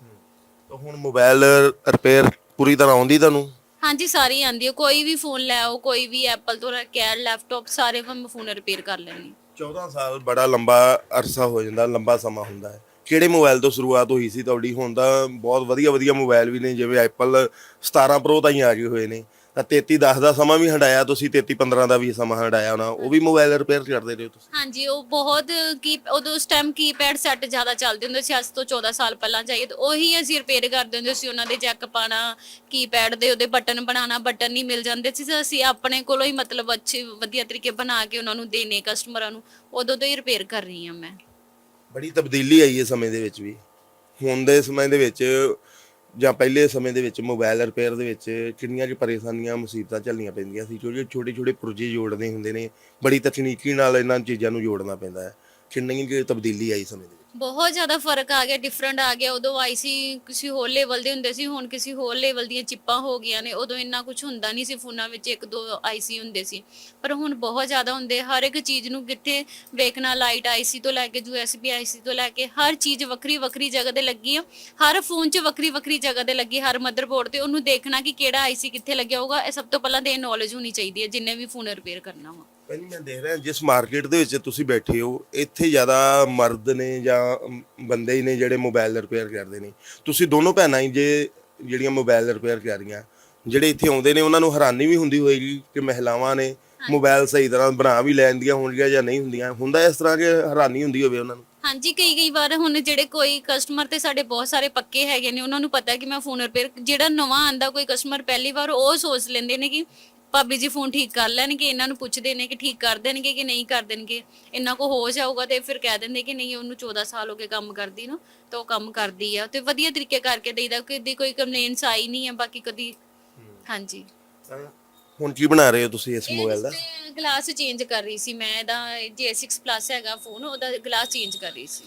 ਤਾਂ ਹੁਣ ਮੋਬਾਈਲ ਰਿਪੇਅਰ ਪੂਰੀ ਤਰ੍ਹਾਂ ਆਉਂਦੀ ਤੁਹਾਨੂੰ? ਹਾਂਜੀ ਸਾਰੀ ਆਂਦੀ ਹੈ ਕੋਈ ਵੀ ਫੋਨ ਲੈ ਆਓ, ਕੋਈ ਵੀ ਐਪਲ ਤੋਂ ਲੈ ਕੇ ਲੈਪਟਾਪ ਸਾਰੇ ਮੈਂ ਫੋਨ ਰਿਪੇਅਰ ਕਰ ਲੈਣੀ 14 ਸਾਲ ਬੜਾ ਲੰਬਾ ਅਰਸਾ ਹੋ ਜਾਂਦਾ, ਲੰਬਾ ਸਮਾਂ ਹੁੰਦਾ ਹੈ। ਕਿਹੜੇ ਮੋਬਾਈਲ ਤੋਂ ਸ਼ੁਰੂਆਤ ਹੋਈ ਸੀ ਤੁਹਾਡੀ? ਹੁਣ ਤਾਂ ਬਹੁਤ ਵਧੀਆ ਵਧੀਆ ਮੋਬਾਈਲ ਵੀ ਨੇ, ਜਿਵੇਂ ਐਪਲ 17 ਪ੍ਰੋ ਤਾਈਂ ਆ ਗਏ ਹੋਏ ਨੇ। ਤਾਂ 33 10 ਦਾ ਸਮਾਂ ਵੀ ਹੰਡਾਇਆ ਤੁਸੀਂ 33 15 ਦਾ ਵੀ ਸਮਾਂ ਹੰਡਾਇਆ ਹੋਣਾ। ਉਹ ਵੀ ਮੋਬਾਈਲ ਰਿਪੇਅਰ ਕਰਦੇ ਰਹੇ ਹੋ ਤੁਸੀਂ? ਹਾਂਜੀ ਉਹ ਬਹੁਤ ਕੀ ਉਦੋਂ ਉਸ ਟਾਈਮ ਕੀਪੈਡ ਸੈੱਟ ਜ਼ਿਆਦਾ ਚੱਲਦੇ ਹੁੰਦੇ ਸੀ ਅੱਜ ਤੋਂ 14 ਸਾਲ ਪਹਿਲਾਂ ਜਾਈਏ ਤਾਂ ਉਹੀ ਅਸੀਂ ਰਿਪੇਅਰ ਕਰਦੇ ਹੁੰਦੇ ਸੀ ਉਹਨਾਂ ਦੇ ਜੈਕ ਪਾਣਾ ਕੀਪੈਡ ਦੇ ਉਹਦੇ ਬਟਨ ਬਣਾਉਣਾ ਬਟਨ ਨਹੀਂ ਮਿਲ ਜਾਂਦੇ ਸੀ ਤਾਂ ਅਸੀਂ ਆਪਣੇ ਕੋਲੋਂ ਹੀ ਮਤਲਬ ਅੱਛੇ ਵਧੀਆ ਤਰੀਕੇ ਬਣਾ ਕੇ ਉਹਨਾਂ ਨੂੰ ਦੇਣੇ ਕਸਟਮਰਾਂ ਨੂੰ ਉਦੋਂ ਤੋਂ ਹੀ ਰਿਪੇਅਰ ਕਰ ਰਹੀ ਹਾਂ ਮੈਂ। ਬੜੀ ਤਬਦੀਲੀ ਆਈ ਹੈ ਸਮੇਂ ਦੇ ਵਿੱਚ ਵੀ। ਹੁਣ ਦੇ ਸਮੇਂ ਦੇ ਵਿੱਚ ਜਾਂ ਪਹਿਲੇ ਸਮੇਂ ਦੇ ਵਿੱਚ ਮੋਬਾਈਲ ਰਿਪੇਅਰ ਦੇ ਵਿੱਚ ਕਿੰਨੀਆਂ ਕਿ ਪਰੇਸ਼ਾਨੀਆਂ, ਮੁਸੀਬਤਾਂ ਝੱਲਣੀਆਂ ਪੈਂਦੀਆਂ ਸੀ, ਕਿਉਂਕਿ ਛੋਟੇ ਛੋਟੇ ਪੁਰਜੇ ਜੋੜਨੇ ਹੁੰਦੇ ਨੇ, ਬੜੀ ਤਕਨੀਕੀ ਨਾਲ ਇਹਨਾਂ ਚੀਜ਼ਾਂ ਨੂੰ ਜੋੜਨਾ ਪੈਂਦਾ ਹੈ। ਕਿੰਨੀ ਕਿ ਤਬਦੀਲੀ ਆਈ ਸਮੇਂ ਦੇ ਵਿੱਚ? ਬਹੁਤ ਜ਼ਿਆਦਾ ਫ਼ਰਕ ਆ ਗਿਆ ਡਿਫਰੈਂਟ ਆ ਗਿਆ। ਉਦੋਂ ਆਈਸੀ ਕਿਸੇ ਹੋਰ ਲੈਵਲ ਦੇ ਹੁੰਦੇ ਸੀ, ਹੁਣ ਕਿਸੇ ਹੋਰ ਲੈਵਲ ਦੀਆਂ ਚਿੱਪਾਂ ਹੋ ਗਈਆਂ ਨੇ, ਉਦੋਂ ਇੰਨਾ ਕੁਝ ਹੁੰਦਾ ਨਹੀਂ ਸੀ ਫੋਨਾਂ ਵਿੱਚ, ਇੱਕ ਦੋ ਆਈਸੀ ਹੁੰਦੇ ਸੀ। ਪਰ ਹੁਣ ਬਹੁਤ ਜ਼ਿਆਦਾ ਹੁੰਦੇ, ਹਰ ਇੱਕ ਚੀਜ਼ ਨੂੰ ਕਿੱਥੇ ਵੇਖਣਾ ਲਾਈਟ ਆਈਸੀ ਤੋਂ ਲੈ ਕੇ ਯੂਐਸਬੀ ਆਈਸੀ ਤੋਂ ਲੈ ਕੇ, ਹਰ ਚੀਜ਼ ਵੱਖਰੀ ਵੱਖਰੀ ਜਗ੍ਹਾ ਤੇ ਲੱਗੀ ਆ। ਹਰ ਫੋਨ 'ਚ ਵੱਖਰੀ ਵੱਖਰੀ ਜਗ੍ਹਾ ਤੇ ਲੱਗੀ, ਹਰ ਮਦਰਬੋਰਡ ਤੇ ਉਹਨੂੰ ਦੇਖਣਾ ਕਿ ਕਿਹੜਾ ਆਈਸੀ ਕਿੱਥੇ ਲੱਗਿਆ ਹੋਊਗਾ, ਇਹ ਸਭ ਤੋਂ ਪਹਿਲਾਂ ਤੇ ਇਹ ਨੌਲੇਜ ਹੋਣੀ ਚਾਹੀਦੀ ਹੈ, ਜਿੰਨੇ ਵੀ ਫੋਨ ਰਿਪੇਅਰ ਕਰਨਾ ਵਾ। ਪਹਿਲੀ ਮੈਂ ਦੇਖ ਰਿਹਾ ਜਿਸ ਮਾਰਕੀਟ ਦੇ ਵਿੱਚ ਤੁਸੀਂ ਬੈਠੇ ਹੋ ਇੱਥੇ ਜ਼ਿਆਦਾ ਮਰਦ ਨੇ ਜਾਂ ਬੰਦੇ ਹੀ ਨੇ ਜਿਹੜੇ ਮੋਬਾਈਲ ਰਿਪੇਅਰ ਕਰਦੇ ਨੇ। ਤੁਸੀਂ ਦੋਨੋਂ ਭੈਣਾਂ ਹੀ ਜੇ ਜਿਹੜੀਆਂ ਮੋਬਾਈਲ ਰਿਪੇਅਰ ਕਰ ਰਹੀਆਂ ਜਿਹੜੇ ਇੱਥੇ ਆਉਂਦੇ ਨੇ ਉਹਨਾਂ ਨੂੰ ਹੈਰਾਨੀ ਵੀ ਹੁੰਦੀ ਹੋਏਗੀ ਕਿ ਮਹਿਲਾਵਾਂ ਨੇ ਮੋਬਾਈਲ ਸਹੀ ਤਰ੍ਹਾਂ ਬਣਾ ਵੀ ਲੈਂਦੀਆਂ ਹੋਣਗੀਆਂ ਜਾਂ ਨਹੀਂ ਹੁੰਦੀਆਂ। ਹੁੰਦਾ ਇਸ ਤਰ੍ਹਾਂ ਕਿ ਹੈਰਾਨੀ ਹੁੰਦੀ ਹੋਵੇ ਉਹਨਾਂ ਨੂੰ? ਹਾਂਜੀ ਕਈ ਕਈ ਵਾਰ ਹੁਣ ਜਿਹੜੇ ਕੋਈ ਕਸਟਮਰ ਤੇ ਸਾਡੇ ਬਹੁਤ ਸਾਰੇ ਪੱਕੇ ਹੈਗੇ ਨੇ ਉਹਨਾਂ ਨੂੰ ਪਤਾ ਕਿ ਮੈਂ ਫੋਨ ਰਿਪੇਅਰ ਜਿਹੜਾ ਨਵਾਂ ਆਂਦਾ ਕੋਈ ਕਸਟਮਰ ਪਹਿਲੀ ਵਾਰ ਉਹ ਸੋਚ ਲੈਂਦੇ ਨੇ ਕਿ ਭਾਬੀ ਜੀ ਫੋਨ ਠੀਕ ਕਰ ਲੈਣਗੇ ਇਹਨਾਂ ਨੂੰ ਪੁੱਛਦੇ ਨੇ ਕਿ ਠੀਕ ਕਰ ਦੇਣਗੇ ਕਿ ਨਹੀਂ ਕਰ ਦੇਣਗੇ। ਇਹਨਾਂ ਕੋ ਹੋ ਜਾਊਗਾ ਤੇ ਫਿਰ ਕਹਿ ਦਿੰਦੇ ਕਿ ਨਹੀਂ ਉਹਨੂੰ 14 ਸਾਲ ਹੋ ਗਏ ਕੰਮ ਕਰਦੀ ਨੂੰ ਤਾਂ ਉਹ ਕੰਮ ਕਰਦੀ ਆ। ਤੇ ਵਧੀਆ ਤਰੀਕੇ ਕਰਕੇ ਦੇਈਦਾ ਕਿ ਕੋਈ ਕੰਪਲੇਂਟਸ ਆਈ ਨਹੀਂ ਹੈ ਬਾਕੀ ਕਦੀ ਹਾਂਜੀ। ਹੁਣ ਕੀ ਬਣਾ ਰਹੇ ਹੋ ਤੁਸੀਂ ਇਸ ਮੋਬਾਈਲ ਦਾ? ਗਲਾਸ ਚੇਂਜ ਕਰ ਰਹੀ ਸੀ ਮੈਂ ਇਹਦਾ J6 Plus ਹੈਗਾ ਫੋਨ ਉਹਦਾ ਗਲਾਸ ਚੇਂਜ ਕਰ ਰਹੀ ਸੀ।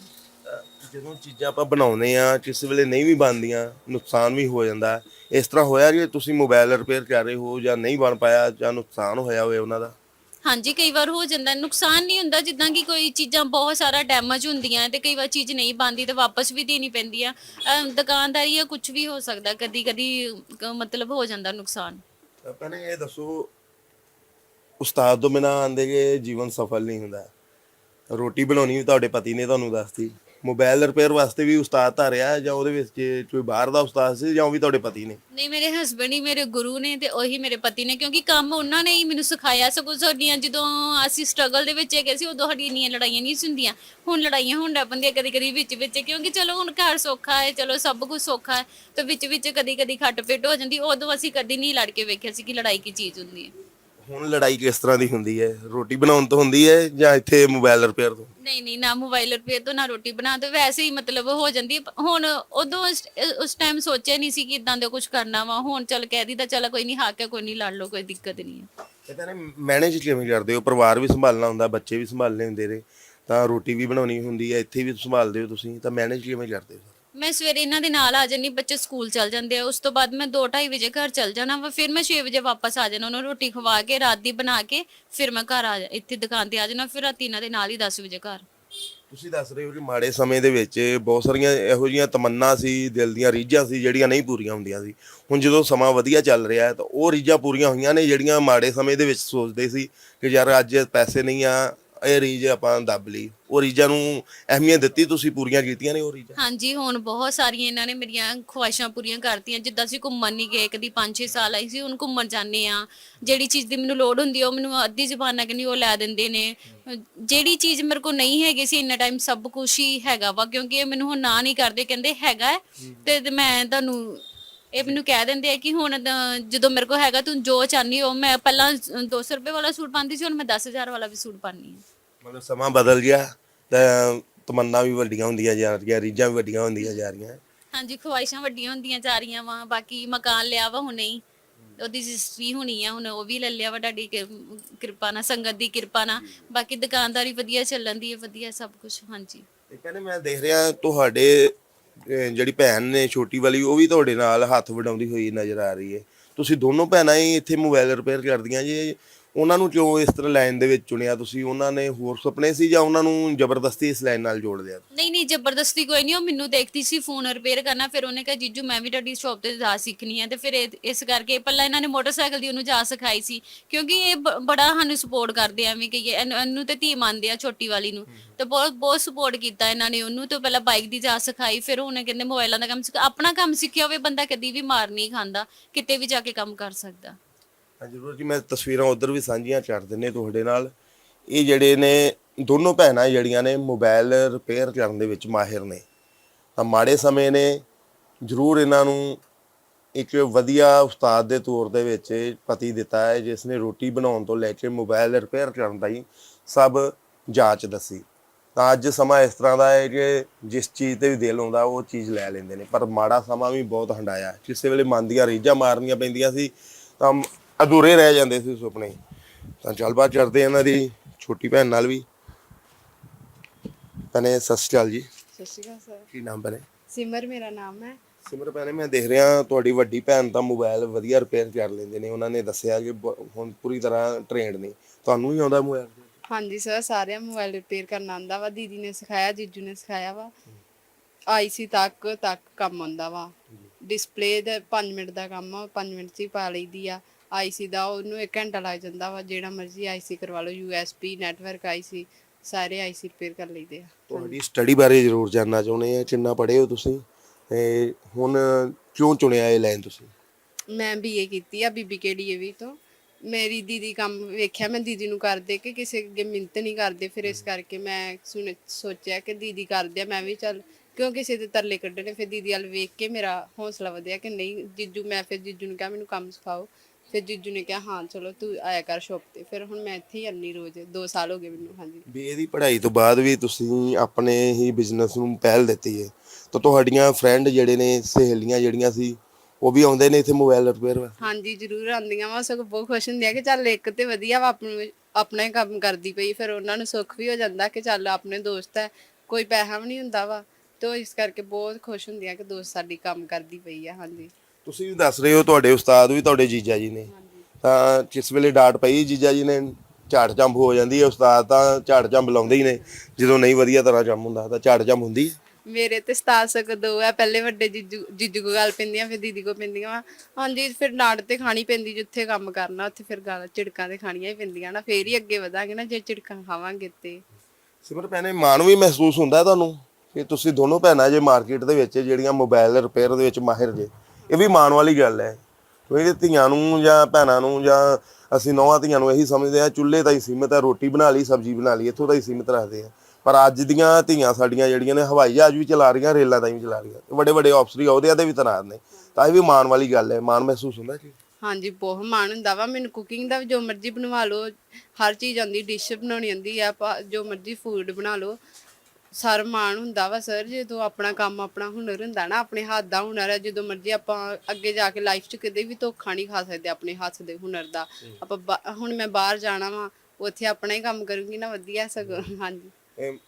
ਜਦੋਂ ਚੀਜ਼ਾਂ ਆਪਾਂ ਬਣਾਉਂਦੇ ਆ ਕਿਸੇ ਵੇਲੇ ਨਹੀਂ ਵੀ ਬਣਦੀਆਂ ਨੁਕਸਾਨ ਵੀ ਹੋ ਜਾਂਦਾ। ਇਸ ਤਰ੍ਹਾਂ ਹੋਇਆ ਕਿ ਤੁਸੀਂ ਮੋਬਾਈਲ ਰਿਪੇਅਰ ਕਰ ਰਹੇ ਹੋ ਜਾਂ ਨਹੀਂ ਬਣ ਪਾਇਆ ਜਾਂ ਨੁਕਸਾਨ ਹੋਇਆ ਹੋਵੇ ਉਹਨਾਂ ਦਾ? ਹਾਂਜੀ ਕਈ ਵਾਰ ਹੋ ਜਾਂਦਾ ਹੈ। ਨੁਕਸਾਨ ਨਹੀਂ ਹੁੰਦਾ ਜਿੱਦਾਂ ਕਿ ਕੋਈ ਚੀਜ਼ਾਂ ਬਹੁਤ ਸਾਰਾ ਡੈਮੇਜ ਹੁੰਦੀਆਂ ਤੇ ਕਈ ਵਾਰ ਚੀਜ਼ ਨਹੀਂ ਬਣਦੀ ਤੇ ਵਾਪਸ ਵੀ ਦੇਣੀ ਪੈਂਦੀ ਆ। ਅਮ ਦੁਕਾਨਦਾਰੀ ਆ ਕੁਝ ਵੀ ਹੋ ਸਕਦਾ ਕਦੀ ਕਦੀ ਮਤਲਬ ਹੋ ਜਾਂਦਾ ਨੁਕਸਾਨ। ਪਹਿਲੇ ਇਹ ਦੱਸੋ ਉਸਤਾਦ ਤੋਂ ਬਿਨਾਂ ਆਂਦੇ ਜੀਵਨ ਸਫਲ ਨਹੀਂ ਹੁੰਦਾ। ਰੋਟੀ ਬਣਾਉਣੀ ਵੀ ਤੁਹਾਡੇ ਪਤੀ ਨੇ ਤੁਹਾਨੂੰ ਦੱਸਤੀ। ਮੋਬਾਈਲ ਰਿਪੇਅਰ ਵਾਸਤੇ ਵੀ ਉਸਤਾਦ ਧਾਰਿਆ ਜਾਂ ਉਹਦੇ ਵਿੱਚ ਕੋਈ ਬਾਹਰ ਦਾ ਉਸਤਾਦ ਸੀ ਜਾਂ ਉਹ ਵੀ ਤੁਹਾਡੇ ਪਤੀ ਨੇ? ਨਹੀਂ, ਮੇਰੇ ਹਸਬੰਡ ਹੀ ਮੇਰੇ ਗੁਰੂ ਨੇ ਤੇ ਉਹੀ ਮੇਰੇ ਪਤੀ ਨੇ ਕਿਉਂਕਿ ਕੰਮ ਉਹਨਾਂ ਨੇ ਹੀ ਮੈਨੂੰ ਸਿਖਾਇਆ। ਸਗੋਂ ਸਾਡੀਆਂ ਜਦੋਂ ਅਸੀਂ ਸਟਰਗਲ ਦੇ ਵਿੱਚ ਹੈਗੇ ਸੀ, ਉਦੋਂ ਸਾਡੀਆਂ ਇੰਨੀਆਂ ਲੜਾਈਆਂ ਨਹੀਂ ਸੀ ਹੁੰਦੀਆਂ। ਹੁਣ ਲੜਾਈਆਂ ਹੋਣ ਲੱਗ ਪੈਂਦੀਆਂ ਕਦੀ ਕਦੀ ਵਿੱਚ ਵਿੱਚ ਕਿਉਂਕਿ ਚਲੋ ਹੁਣ ਘਰ ਸੌਖਾ ਹੈ, ਚਲੋ ਸਭ ਕੁਝ ਸੌਖਾ ਹੈ, ਤੇ ਵਿੱਚ ਵਿੱਚ ਕਦੀ ਕਦੀ ਖੱਟ ਪਿੱਟ ਹੋ ਜਾਂਦੀ। ਉਦੋਂ ਅਸੀਂ ਕਦੀ ਨਹੀਂ ਲੜ ਕੇ ਵੇਖਿਆ ਸੀ ਕਿ ਲੜਾਈ ਕੀ ਚੀਜ਼ ਹੁੰਦੀ ਹੈ। ਹੁਣ ਲੜਾਈ ਕਿਸ ਤਰ੍ਹਾਂ ਦੀ ਹੁੰਦੀ ਹੈ? ਰੋਟੀ ਬਣਾਉਣ ਤੋਂ ਹੁੰਦੀ ਹੈ ਜਾਂ ਇੱਥੇ ਮੋਬਾਈਲ ਰਿਪੇਅਰ ਤੋਂ? ਨਹੀਂ ਨਹੀਂ ਨਾ ਮੋਬਾਈਲ ਰਿਪੇਅਰ ਤੋਂ ਨਾ ਰੋਟੀ ਬਣਾ ਤੋਂ। ਵੈਸੇ ਹੀ ਮਤਲਬ ਹੋ ਜਾਂਦੀ ਹੈ। ਹੁਣ ਉਦੋਂ ਇਸ- ਉਸ ਟਾਈਮ ਸੋਚਿਆ ਨਹੀਂ ਸੀ ਕਿ ਇਦਾਂ ਦਾ ਕੁਝ ਕਰਨਾ ਵਾ। ਹੁਣ ਚੱਲ ਕਹਿ ਦਿੱਤਾ ਚੱਲ ਕੋਈ ਨਹੀਂ ਹੱਕ ਹੈ ਕੋਈ ਨਹੀਂ ਲੜ ਲਓ ਕੋਈ ਦਿੱਕਤ ਨਹੀਂ ਹੈ। ਇਹ ਤਾਂ ਮੈਨੇਜ ਕਿਵੇਂ ਕਰਦੇ ਹੋ ਪਰਿਵਾਰ ਵੀ ਸੰਭਾਲਣਾ ਹੁੰਦਾ ਬੱਚੇ ਵੀ ਸੰਭਾਲਣੇ ਹੁੰਦੇ ਨੇ ਤਾਂ ਰੋਟੀ ਵੀ ਬਣਾਉਣੀ ਹੁੰਦੀ ਹੈ ਇੱਥੇ ਵੀ ਸੰਭਾਲਦੇ ਹੋ ਤੁਸੀਂ ਤਾਂ ਮੈਨੇਜ ਕਿਵੇਂ ਕਰਦੇ ਹੋ? ਮੈਂ ਸਵੇਰੇ ਇਹਨਾਂ ਦੇ ਨਾਲ ਆ ਜਾਂਦੀ, ਬੱਚੇ ਸਕੂਲ ਚਲ ਜਾਂਦੇ ਆ, ਉਸ ਤੋਂ ਬਾਅਦ ਮੈਂ 2:30 ਵਜੇ ਘਰ ਚਲ ਜਾਣਾ ਵਾ, ਫਿਰ ਮੈਂ 6 ਵਜੇ ਵਾਪਸ ਆ ਜਾਣਾ, ਉਹਨਾਂ ਨੂੰ ਰੋਟੀ ਖਵਾ ਕੇ, ਰਾਤ ਦੀ ਬਣਾ ਕੇ, ਫਿਰ ਮੈਂ ਘਰ ਆ ਜਾ, ਇੱਥੇ ਦੁਕਾਨ ਤੇ ਆ ਜਾਣਾ, ਫਿਰ ਰਾਤੀ ਇਹਨਾਂ ਦੇ ਨਾਲ ਹੀ 10 ਵਜੇ ਘਰ। ਤੁਸੀਂ ਦੱਸ ਰਹੇ ਹੋ ਕਿ ਮਾੜੇ ਸਮੇਂ ਦੇ ਵਿੱਚ ਬਹੁਤ ਸਾਰੀਆਂ ਇਹੋ ਜਿਹੀਆਂ ਤਮੰਨਾ ਸੀ, ਦਿਲ ਦੀਆਂ ਰੀਝਾਂ ਸੀ, ਜਿਹੜੀਆਂ ਨਹੀਂ ਪੂਰੀਆਂ ਹੁੰਦੀਆਂ ਸੀ। ਹੁਣ ਜਦੋਂ ਸਮਾਂ ਵਧੀਆ ਚੱਲ ਰਿਹਾ ਹੈ, ਤਾਂ ਉਹ ਰੀਝਾਂ ਪੂਰੀਆਂ ਹੋਈਆਂ ਨੇ, ਜਿਹੜੀਆਂ ਮਾੜੇ ਸਮੇਂ ਦੇ ਵਿੱਚ ਸੋਚਦੇ ਸੀ ਕਿ ਯਾਰ ਅੱਜ ਪੈਸੇ ਨਹੀਂ ਆ ਇਹ ਰੀਝ ਆਪਾਂ ਦੱਬ ਲਈ। ਉਹ ਰੀਝਾਂ ਨੂੰ ਅਹਿਮੀਅਤ ਦਿੱਤੀ, ਤੁਸੀਂ ਪੂਰੀਆਂ ਕੀਤੀਆਂ ਨੇ ਉਹ ਰੀਝਾਂ ਹਾਂਜੀ, ਹੁਣ ਬਹੁਤ ਸਾਰੀਆਂ ਇਹਨਾਂ ਨੇ ਮੇਰੀਆਂ ਖੁਆਇਸ਼ਾਂ ਪੂਰੀਆਂ ਕਰਤੀਆਂ। ਜਿੱਦਾਂ ਅਸੀਂ ਘੁੰਮਣ ਨਹੀਂ ਗਏ, ਕਦੀ 5-6 ਸਾਲ ਆਈ ਸੀ, ਹੁਣ ਘੁੰਮਣ ਜਾਂਦੇ ਆ ਜਿਹੜੀ ਚੀਜ਼ ਦੀ ਮੈਨੂੰ ਲੋੜ ਹੁੰਦੀ ਆ, ਉਹ ਮੈਨੂੰ ਅੱਧੀ ਜ਼ਬਾਨਾਂ ਕਿ ਉਹ ਲੈ ਦਿੰਦੇ ਨੇ। ਜਿਹੜੀ ਚੀਜ਼ ਮੇਰੇ ਕੋਲ ਨਹੀਂ ਹੈਗੀ ਸੀ, ਇੰਨਾ ਟਾਈਮ ਸਭ ਕੁਝ ਹੀ ਹੈਗਾ ਵਾ, ਕਿਉਂਕਿ ਇਹ ਮੈਨੂੰ ਹੁਣ ਨਾ ਨਹੀਂ ਕਰਦੇ, ਕਹਿੰਦੇ ਹੈਗਾ ਤੇ ਮੈਂ ਤੁਹਾਨੂੰ ਇਹ ਮੈਨੂੰ ਕਹਿ ਦਿੰਦੇ ਆ ਕਿ ਹੁਣ ਜਦੋਂ ਮੇਰੇ ਕੋਲ ਹੈਗਾ, ਤੂੰ ਜੋ ਚਾਹਨੀ ਹੋ, ਮੈਂ ਪਹਿਲਾਂ 200 ਰੁਪਏ ਵਾਲਾ ਸੂਟ ਪਾਉਂਦੀ ਸੀ, ਹੁਣ ਮੈਂ 10000 ਵਾਲਾ ਵੀ ਸੂਟ ਪਾਉਂਦੀ ਹਾਂ। ਮਤਲਬ ਸਮਾਂ ਬਦਲ ਗਿਆ ਤਾਂ ਤਮੰਨਾ ਵੀ ਵੱਡੀਆਂ ਹੁੰਦੀਆਂ ਜਾ ਰਹੀਆਂ ਰੀਝਾਂ ਵੀ ਵੱਡੀਆਂ ਹੁੰਦੀਆਂ ਜਾ ਰਹੀਆਂ। ਹਾਂਜੀ ਖੁਆਇਸ਼ਾਂ ਵੱਡੀਆਂ ਹੁੰਦੀਆਂ ਜਾ ਰਹੀਆਂ ਵਾ ਬਾਕੀ ਮਕਾਨ ਲਿਆ ਵਾ ਹੁਣ ਨਹੀਂ ਉਹਦੀ ਰਜਿਸਟਰੀ ਹੋਣੀ ਆ ਹੁਣ ਉਹ ਵੀ ਲੈ ਲਿਆ ਵਾ ਤੁਹਾਡੀ ਕਿਰਪਾ ਨਾਲ ਸੰਗਤ ਦੀ ਕਿਰਪਾ ਨਾਲ। ਬਾਕੀ ਦੁਕਾਨਦਾਰੀ ਵਧੀਆ ਚੱਲਣ ਦੀ ਹੈ ਵਧੀਆ ਸਭ ਕੁਝ ਹਾਂਜੀ। ਤੇ ਕਹਿੰਦੇ ਮੈਂ ਦੇਖ ਰਿਹਾ ਤੁਹਾਡੇ ਅਹ, ਜਿਹੜੀ ਭੈਣ ਨੇ ਛੋਟੀ ਵਾਲੀ ਉਹ ਵੀ ਤੁਹਾਡੇ ਨਾਲ ਹੱਥ ਵਡਾਉਂਦੀ ਹੋਈ ਨਜ਼ਰ ਆ ਰਹੀ ਹੈ। ਤੁਸੀਂ ਦੋਨੋਂ ਭੈਣਾਂ ਹੀ ਇੱਥੇ ਮੋਬਾਈਲ ਰਿਪੇਅਰ ਕਰਦੀਆਂ ਜੀ ਉਹਨਾਂ ਨੂੰ ਕਿਉਂ ਇਸ ਤਰ੍ਹਾਂ ਲਾਈਨ ਦੇ ਵਿੱਚ ਚੁਣਿਆ? ਤੁਸੀਂ ਉਹਨਾਂ ਨੇ ਹੋਰ ਸੁਪਨੇ ਸੀ ਜਾਂ ਉਹਨਾਂ ਨੂੰ ਜ਼ਬਰਦਸਤੀ ਇਸ ਲਾਈਨ ਨਾਲ ਜੋੜ ਦਿਆ ਨਹੀਂ ਨਹੀਂ ਜ਼ਬਰਦਸਤੀ ਕੋਈ ਨਹੀਂ ਉਹ ਮੈਨੂੰ ਦੇਖਦੀ ਸੀ ਫੋਨ ਰਿਪੇਅਰ ਕਰਨਾ ਫਿਰ ਉਹਨੇ ਕਿਹਾ ਜੀਜੂ ਮੈਂ ਵੀ ਤੁਹਾਡੀ ਸ਼ਾਪ ਤੇ ਜਾ ਸਿੱਖਣੀ ਹੈ। ਤੇ ਫਿਰ ਇਹ- ਇਸ ਕਰਕੇ ਪਹਿਲਾਂ ਇਹਨਾਂ ਨੇ ਮੋਟਰਸਾਈਕਲ ਦੀ ਉਹਨੂੰ ਜਾ ਸਿਖਾਈ ਸੀ ਕਿਉਂਕਿ ਇਹ ਬ- ਬੜਾ ਸਾਨੂੰ ਸਪੋਰਟ ਕਰਦੇ ਆ ਐਵੇਂ ਕਹੀਏ। ਇਹਨੂੰ ਤੇ ਧੀ ਮੰਨਦੇ ਆ ਛੋਟੀ ਵਾਲੀ ਨੂੰ। ਤੇ ਬਹੁਤ ਬਹੁਤ ਸਪੋਰਟ ਕੀਤਾ ਇਹਨਾਂ ਨੇ ਉਹਨੂੰ ਤੇ ਪਹਿਲਾਂ ਬਾਈਕ ਦੀ ਜਾ ਸਿਖਾਈ ਫਿਰ ਉਹਨੇ ਕਹਿੰਦੇ ਮੋਬਾਈਲਾਂ ਦਾ ਕੰਮ ਸਿੱਖ ਆਪਣਾ ਕੰਮ ਸਿੱਖਿਆ ਹੋਵੇ ਬੰਦਾ ਕਦੀ ਵੀ ਮਾਰ ਨਹੀਂ ਖਾਂਦਾ ਕਿਤੇ ਵੀ ਜਾ ਕੇ ਕੰਮ ਕਰ ਸਕਦਾ। ਜ਼ਰੂਰ ਜੀ, ਮੈਂ ਤਸਵੀਰਾਂ ਉਧਰ ਵੀ ਸਾਂਝੀਆਂ ਕਰ ਦਿੰਨੇ ਤੁਹਾਡੇ ਨਾਲ। ਇਹ ਜਿਹੜੇ ਨੇ, ਦੋਨੋਂ ਭੈਣਾਂ ਜਿਹੜੀਆਂ ਨੇ ਮੋਬਾਈਲ ਰਿਪੇਅਰ ਕਰਨ ਦੇ ਵਿੱਚ ਮਾਹਿਰ ਨੇ। ਤਾਂ ਮਾੜੇ ਸਮੇਂ ਨੇ, ਜ਼ਰੂਰ ਇਹਨਾਂ ਨੂੰ ਇੱਕ ਵਧੀਆ ਉਸਤਾਦ ਦੇ ਤੌਰ ਦੇ ਵਿੱਚ ਪਤੀ ਦਿੱਤਾ ਹੈ, ਜਿਸ ਨੇ ਰੋਟੀ ਬਣਾਉਣ ਤੋਂ ਲੈ ਕੇ ਮੋਬਾਈਲ ਰਿਪੇਅਰ ਕਰਨ ਤਾਈਂ ਸਭ ਜਾਂਚ ਦੱਸੀ। ਤਾਂ ਅੱਜ ਸਮਾਂ ਇਸ ਤਰ੍ਹਾਂ ਦਾ ਹੈ ਕਿ ਜਿਸ ਚੀਜ਼ ਤੇ ਵੀ ਦਿਲ ਆਉਂਦਾ, ਉਹ ਚੀਜ਼ ਲੈ ਲੈਂਦੇ ਨੇ। ਪਰ ਮਾੜਾ ਸਮਾਂ ਵੀ ਬਹੁਤ ਹੰਡਾਇਆ। ਕਿਸੇ ਵੇਲੇ ਮਨ ਦੀਆਂ ਰੀਝਾਂ ਮਾਰਨੀਆਂ ਪੈਂਦੀਆਂ ਸੀ, ਤਾਂ ਅਧੂਰੇ ਰਹਿ ਜਾਂਦੇ ਸੀ ਸੁਪਨੇ ਤਾਂ ਗੱਲਬਾਤ ਕਰਦੇ ਇਹਨਾਂ ਦੀ ਛੋਟੀ ਭੈਣ ਨਾਲ ਵੀ। ਭੈਣੇ ਸਤਿ ਸ਼੍ਰੀ ਅਕਾਲ ਜੀ। ਸਤਿ ਸ਼੍ਰੀ ਅਕਾਲ ਸਰ। ਕੀ ਨਾਮ ਭੈਣੇ? ਸਿਮਰ ਮੇਰਾ ਨਾਮ ਹੈ। ਸਿਮਰ ਭੈਣੇ ਮੈਂ ਦੇਖ ਰਿਹਾ ਤੁਹਾਡੀ ਵੱਡੀ ਭੈਣ ਤਾਂ ਮੋਬਾਈਲ ਵਧੀਆ ਰਿਪੇਅਰ ਕਰ ਲੈਂਦੇ ਨੇ। ਉਹਨਾਂ ਨੇ ਦੱਸਿਆ ਕਿ ਬ- ਹੁਣ ਪੂਰੀ ਤਰ੍ਹਾਂ ਟ੍ਰੇਨਡ ਨੇ। ਤੁਹਾਨੂੰ ਵੀ ਆਉਂਦਾ ਮੋਬਾਈਲ ਹਾਂਜੀ ਸਰ ਸਾਰਿਆਂ ਮੋਬਾਈਲ ਰਿਪੇਅਰ ਕਰਨਾ ਆਂਦਾ ਵਾ। ਦੀਦੀ ਨੇ ਸਿਖਾਇਆ ਜੀਜੂ ਨੇ ਸਿਖਾਇਆ ਵਾ। ਆਈਸੀ ਤੱਕ ਤੱਕ ਕੰਮ ਆਉਂਦਾ ਵਾ। ਡਿਸਪਲੇ ਦਾ 5 ਮਿੰਟ ਦਾ ਕੰਮ ਆ 5 ਮਿੰਟ 'ਚ ਹੀ ਪਾ ਲਈਦੀ ਆ। ਆਈਸੀ ਦਾ ਉਹਨੂੰ 1 ਘੰਟਾ ਲੱਗ ਜਾਂਦਾ ਵਾ ਜਿਹੜਾ ਮਰਜ਼ੀ ਆਈਸੀ ਕਰਵਾ ਲਓ ਯੂਐਸਪੀ ਨੈਟਵਰਕ ਆਈਸੀ ਸਾਰੇ ਆਈਸੀ ਰਿਪੇਅਰ ਕਰ ਲਈਦੇ ਆ। ਤੁਹਾਡੀ ਸਟੱਡੀ ਬਾਰੇ ਜ਼ਰੂਰ ਜਾਨਣਾ ਚਾਹੁੰਦੇ ਆ ਕਿੰਨਾ ਪੜ੍ਹੇ ਹੋ ਤੁਸੀਂ? ਤੇ ਹੁਣ ਕਿਉਂ ਚੁਣਿਆ ਇਹ ਲਾਈਨ ਤੁਸੀਂ? ਮੈਂ ਬੀਏ ਕੀਤੀ ਆ ਬੀਬੀਕੇਡੀਏਵੀ ਤੋਂ। ਮੇਰੀ ਦੀਦੀ ਕੰਮ ਵੇਖਿਆ ਮੈਂ ਦੀਦੀ ਨੂੰ ਕਰਦੇ ਕਿ ਕਿਸੇ ਅੱਗੇ ਮਿਹਨਤ ਨਹੀਂ ਕਰਦੇ ਫਿਰ ਇਸ ਕਰਕੇ ਮੈਂ ਸੁਣ ਸੋਚਿਆ ਕਿ ਦੀਦੀ ਕਰਦੇ ਆ ਮੈਂ ਵੀ ਚੱਲ ਕਿਉਂ ਕਿਸੇ ਦੇ ਤਰਲੇ ਕੱਢਣੇ ਫਿਰ ਦੀਦੀ ਵੱਲ ਵੇਖ ਕੇ ਮੇਰਾ ਹੌਸਲਾ ਵਧਿਆ ਕਿ ਨਹੀਂ ਜੀਜੂ ਮੈਂ ਫਿਰ ਜੀਜੂ ਨੂੰ ਕਿਹਾ ਮੈਨੂੰ ਕੰਮ ਸਿਖਾਓ। ਫਿਰ ਜੀਜੂ ਨੇ ਕਿਹਾ ਹਾਂ ਚਲੋ ਤੂੰ ਆਇਆ ਕਰ ਸ਼ੌਪ ਤੇ। ਫਿਰ ਹੁਣ ਮੈਂ ਇੱਥੇ ਹੀ ਆਨੀ ਰੋਜ਼ 2 ਸਾਲ ਹੋ ਗਏ ਮੈਨੂੰ ਹਾਂਜੀ। ਬੀਏ ਦੀ ਪੜ੍ਹਾਈ ਤੋਂ ਬਾਅਦ ਵੀ ਤੁਸੀਂ ਆਪਣੇ ਹੀ ਬਿਜ਼ਨਸ ਨੂੰ ਪਹਿਲ ਦਿੱਤੀ ਹੈ ਤਾਂ ਤੁਹਾਡੀਆਂ ਫਰੈਂਡ ਜਿਹੜੇ ਨੇ ਸਹੇਲੀਆਂ ਜਿਹੜੀਆਂ ਸੀ ਉਹ ਵੀ ਆਉਂਦੇ ਨੇ ਇੱਥੇ ਮੋਬਾਈਲ ਰਿਪੇਅਰ ਵਾਸਤੇ? ਹਾਂਜੀ ਜ਼ਰੂਰ ਆਉਂਦੀਆਂ ਵਾ। ਸਗੋਂ ਬਹੁਤ ਖੁਸ਼ ਹੁੰਦੀਆਂ ਕਿ ਚੱਲ ਇੱਕ ਤੇ ਵਧੀਆ ਵਾ ਆਪਣਾ ਆਪਣਾ ਹੀ ਕੰਮ ਕਰਦੀ ਪਈ। ਫਿਰ ਉਹਨਾਂ ਨੂੰ ਸੁੱਖ ਵੀ ਹੋ ਜਾਂਦਾ ਕਿ ਚੱਲ ਆਪਣੇ ਦੋਸਤ ਹੈ ਕੋਈ ਪੈਸਾ ਵੀ ਨਹੀਂ ਹੁੰਦਾ ਵਾ। ਤੇ ਉਹ ਇਸ ਕਰਕੇ ਬਹੁਤ ਖੁਸ਼ ਹੁੰਦੀਆਂ ਕਿ ਦੋਸਤ ਸਾਡੀ ਕੰਮ ਕਰਦੀ ਪਈ ਆ ਹਾਂਜੀ। ਤੁਸੀਂ ਵੀ ਦੱਸ ਰਹੇ ਹੋ ਤੁਹਾਡੇ ਉਸਤਾਦ ਵੀ ਤੁਹਾਡੇ ਜੀਜਾ ਜੀ ਨੇ। ਤਾਂ ਕਿਸ ਵੇਲੇ ਡਾਂਟ ਪਈ ਜੀਜਾ ਜੀ ਨੇ ਝਾੜ ਜੰਬ ਹੋ ਜਾਂਦੀ ਹੈ ਉਸਤਾਦ ਤਾਂ ਝਾੜ ਜੰਬ ਲਾਉਂਦੇ ਹੀ ਨੇ। ਜਦੋਂ ਨਹੀਂ ਵਧੀਆ ਤਰ੍ਹਾਂ ਜੰਮ ਹੁੰਦਾ ਤਾਂ ਝਾੜ ਜੰਬ ਹੁੰਦੀ ਹੈ। ਮੇਰੇ ਤੇ ਸਤਾਰ ਸਕ ਦੋ ਆ ਪਹਿਲੇ ਵੱਡੇ ਜੀਜੂ ਜੀਜੂ ਕੋ ਗੱਲ ਪੈਂਦੀਆਂ ਫਿਰ ਦੀਦੀ ਕੋ ਪੈਂਦੀਆਂ ਵਾ ਹਾਂਜੀ ਫਿਰ ਡਾਂਟ ਤੇ ਖਾਣੀ ਪੈਂਦੀ ਜਿੱਥੇ ਕੰਮ ਕਰਨਾ ਉੱਥੇ ਫਿਰ ਗਾਲਾਂ ਝਿੜਕਾਂ ਤੇ ਖਾਣੀਆਂ ਹੀ ਪੈਂਦੀਆਂ ਨਾ ਫੇਰ ਹੀ ਅੱਗੇ ਵਧਾਂਗੇ ਨਾ ਜੇ ਝਿੜਕਾਂ ਖਾਵਾਂਗੇ ਤੇ। ਸਿਮਰ ਭੈਣੇ ਮਾਣ ਵੀ ਮਹਿਸੂਸ ਹੁੰਦਾ ਤੁਹਾਨੂੰ? ਕਿ ਤੁਸੀਂ ਦੋਨੋਂ ਭੈਣਾਂ ਜੇ ਮਾਰਕੀਟ ਦੇ ਵਿੱਚ ਜਿਹੜੀਆਂ ਮੋਬਾਈਲ ਰਿਪੇਅਰ ਦੇ ਵਿੱਚ ਮਾਹਿਰ ਜੇ ਇਹ ਵੀ ਮਾਣ ਵਾਲੀ ਗੱਲ ਹੈ। ਕਿਉਂਕਿ ਧੀਆਂ ਨੂੰ ਜਾਂ ਭੈਣਾਂ ਨੂੰ ਜਾਂ ਅਸੀਂ ਨੌਵਾਂ ਧੀਆਂ ਨੂੰ ਇਹੀ ਸਮਝਦੇ ਆ ਚੁੱਲ੍ਹੇ ਤਾਂ ਹੀ ਸੀਮਿਤ ਹੈ, ਰੋਟੀ ਬਣਾ ਲਈ, ਸਬਜ਼ੀ ਬਣਾ ਲਈ, ਇੱਥੋਂ ਤਾਂ ਹੀ ਸੀਮਿਤ ਰੱਖਦੇ ਆ ਪਰ ਅੱਜ ਦੀਆਂ ਧੀਆਂ ਸਾਡੀਆਂ ਜਿਹੜੀਆਂ ਨੇ ਹਵਾਈ ਜਹਾਜ਼ ਵੀ ਚਲਾ ਰਹੀਆਂ, ਰੇਲਾਂ ਤਾਂ ਵੀ ਚਲਾ ਰਹੀਆਂ। ਵੱਡੇ ਵੱਡੇ ਅਫਸਰੀ ਅਹੁਦਿਆਂ ਤੇ ਵੀ ਤੈਨਾਤ ਨੇ। ਤਾਂ ਇਹ ਵੀ ਮਾਣ ਵਾਲੀ ਗੱਲ ਹੈ। ਮਾਣ ਮਹਿਸੂਸ ਹੁੰਦਾ ਜੀ। ਹਾਂਜੀ, ਬਹੁਤ ਮਾਣ ਹੁੰਦਾ ਵਾ। ਮੈਨੂੰ ਕੁਕਿੰਗ ਦਾ ਵੀ ਜੋ ਮਰਜ਼ੀ ਬਣਵਾ ਲਓ, ਹਰ ਚੀਜ਼ ਆਉਂਦੀ ਡਿਸ਼ ਬਣਾਉਣੀ ਆਉਂਦੀ ਆ ਜੋ ਮਰਜ਼ੀ ਫੂਡ ਬਣਾ ਲਓ। ਸਰ ਮਾਣ ਹੁੰਦਾ ਵਾ ਸਰ ਜਦੋਂ ਆਪਣਾ ਕੰਮ ਆਪਣਾ ਹੁਨਰ ਹੁੰਦਾ ਨਾ ਆਪਣੇ ਹੱਥ ਦਾ ਹੁਨਰ ਹੈ ਜਦੋਂ ਮਰਜ਼ੀ ਆਪਾਂ ਅੱਗੇ ਜਾ ਕੇ ਲਾਈਫ 'ਚ ਕਦੇ ਵੀ ਧੋਖਾ ਨਹੀਂ ਖਾ ਸਕਦੇ ਆਪਣੇ ਹੱਥ ਦੇ ਹੁਨਰ ਦਾ। ਆਪਾਂ ਬਾ- ਹੁਣ ਮੈਂ ਬਾਹਰ ਜਾਣਾ ਵਾ ਉੱਥੇ ਆਪਣਾ ਹੀ ਕੰਮ ਕਰੂੰਗੀ ਨਾ ਵਧੀਆ ਸਗੋਂ ਹਾਂਜੀ।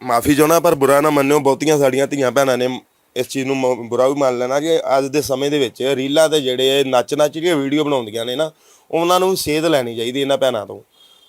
ਮਾਫੀ ਚਾਹਣਾ ਪਰ ਬੁਰਾ ਨਾ ਮੰਨਿਓ ਬਹੁਤੀਆਂ ਸਾਡੀਆਂ ਧੀਆਂ ਭੈਣਾਂ ਨੇ ਇਸ ਚੀਜ਼ ਨੂੰ ਮ- ਬੁਰਾ ਵੀ ਮੰਨ ਲੈਣਾ ਕਿ ਅੱਜ ਦੇ ਸਮੇਂ ਦੇ ਵਿੱਚ ਰੀਲਾਂ ਤੇ ਜਿਹੜੇ ਨੱਚ ਨੱਚ ਕੇ ਵੀਡੀਓ ਬਣਾਉਂਦੀਆਂ ਨੇ ਨਾ ਉਹਨਾਂ ਨੂੰ ਸੇਧ ਲੈਣੀ ਚਾਹੀਦੀ ਇਹਨਾਂ ਭੈਣਾਂ ਤੋਂ।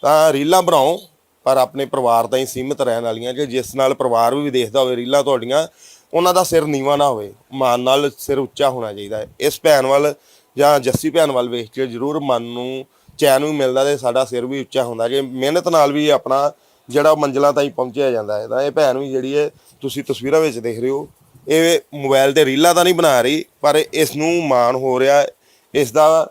ਤਾਂ ਰੀਲਾਂ ਬਣਾਓ ਪਰ ਆਪਣੇ ਪਰਿਵਾਰ ਤਾਈਂ ਸੀਮਿਤ ਰਹਿਣ ਵਾਲੀਆਂ ਕਿ ਜਿਸ ਨਾਲ ਪਰਿਵਾਰ ਵੀ ਦੇਖਦਾ ਹੋਵੇ, ਰੀਲਾਂ ਤੁਹਾਡੀਆਂ, ਉਹਨਾਂ ਦਾ ਸਿਰ ਨੀਵਾ ਨਾ ਹੋਵੇ, ਮਾਨ ਨਾਲ ਸਿਰ ਉੱਚਾ ਹੋਣਾ ਚਾਹੀਦਾ ਹੈ। ਇਸ ਭੈਣ ਵੱਲ ਜਾਂ ਜੱਸੀ ਭੈਣ ਵੱਲ ਵੇਖ ਕੇ ਜ਼ਰੂਰ ਮਨ ਨੂੰ ਚੈਨ ਵੀ ਮਿਲਦਾ ਤੇ ਸਾਡਾ ਸਿਰ ਵੀ ਉੱਚਾ ਹੁੰਦਾ ਜੇ। ਮਿਹਨਤ ਨਾਲ ਵੀ ਆਪਣਾ ਜਿਹੜਾ ਮੰਜ਼ਲਾਂ ਤਾਈਂ ਪਹੁੰਚਿਆ ਜਾਂਦਾ ਹੈ, ਤਾਂ ਇਹ ਭੈਣ ਵੀ ਜਿਹੜੀ ਹੈ, ਤੁਸੀਂ ਤਸਵੀਰਾਂ ਵਿੱਚ ਦੇਖ ਰਹੇ ਹੋ, ਇਹ ਮੋਬਾਈਲ ਤੇ ਰੀਲਾਂ ਤਾਂ ਨਹੀਂ ਬਣਾ ਰਹੀ, ਪਰ ਇਸ ਨੂੰ ਮਾਣ ਹੋ ਰਿਹਾ ਇਸ ਦਾ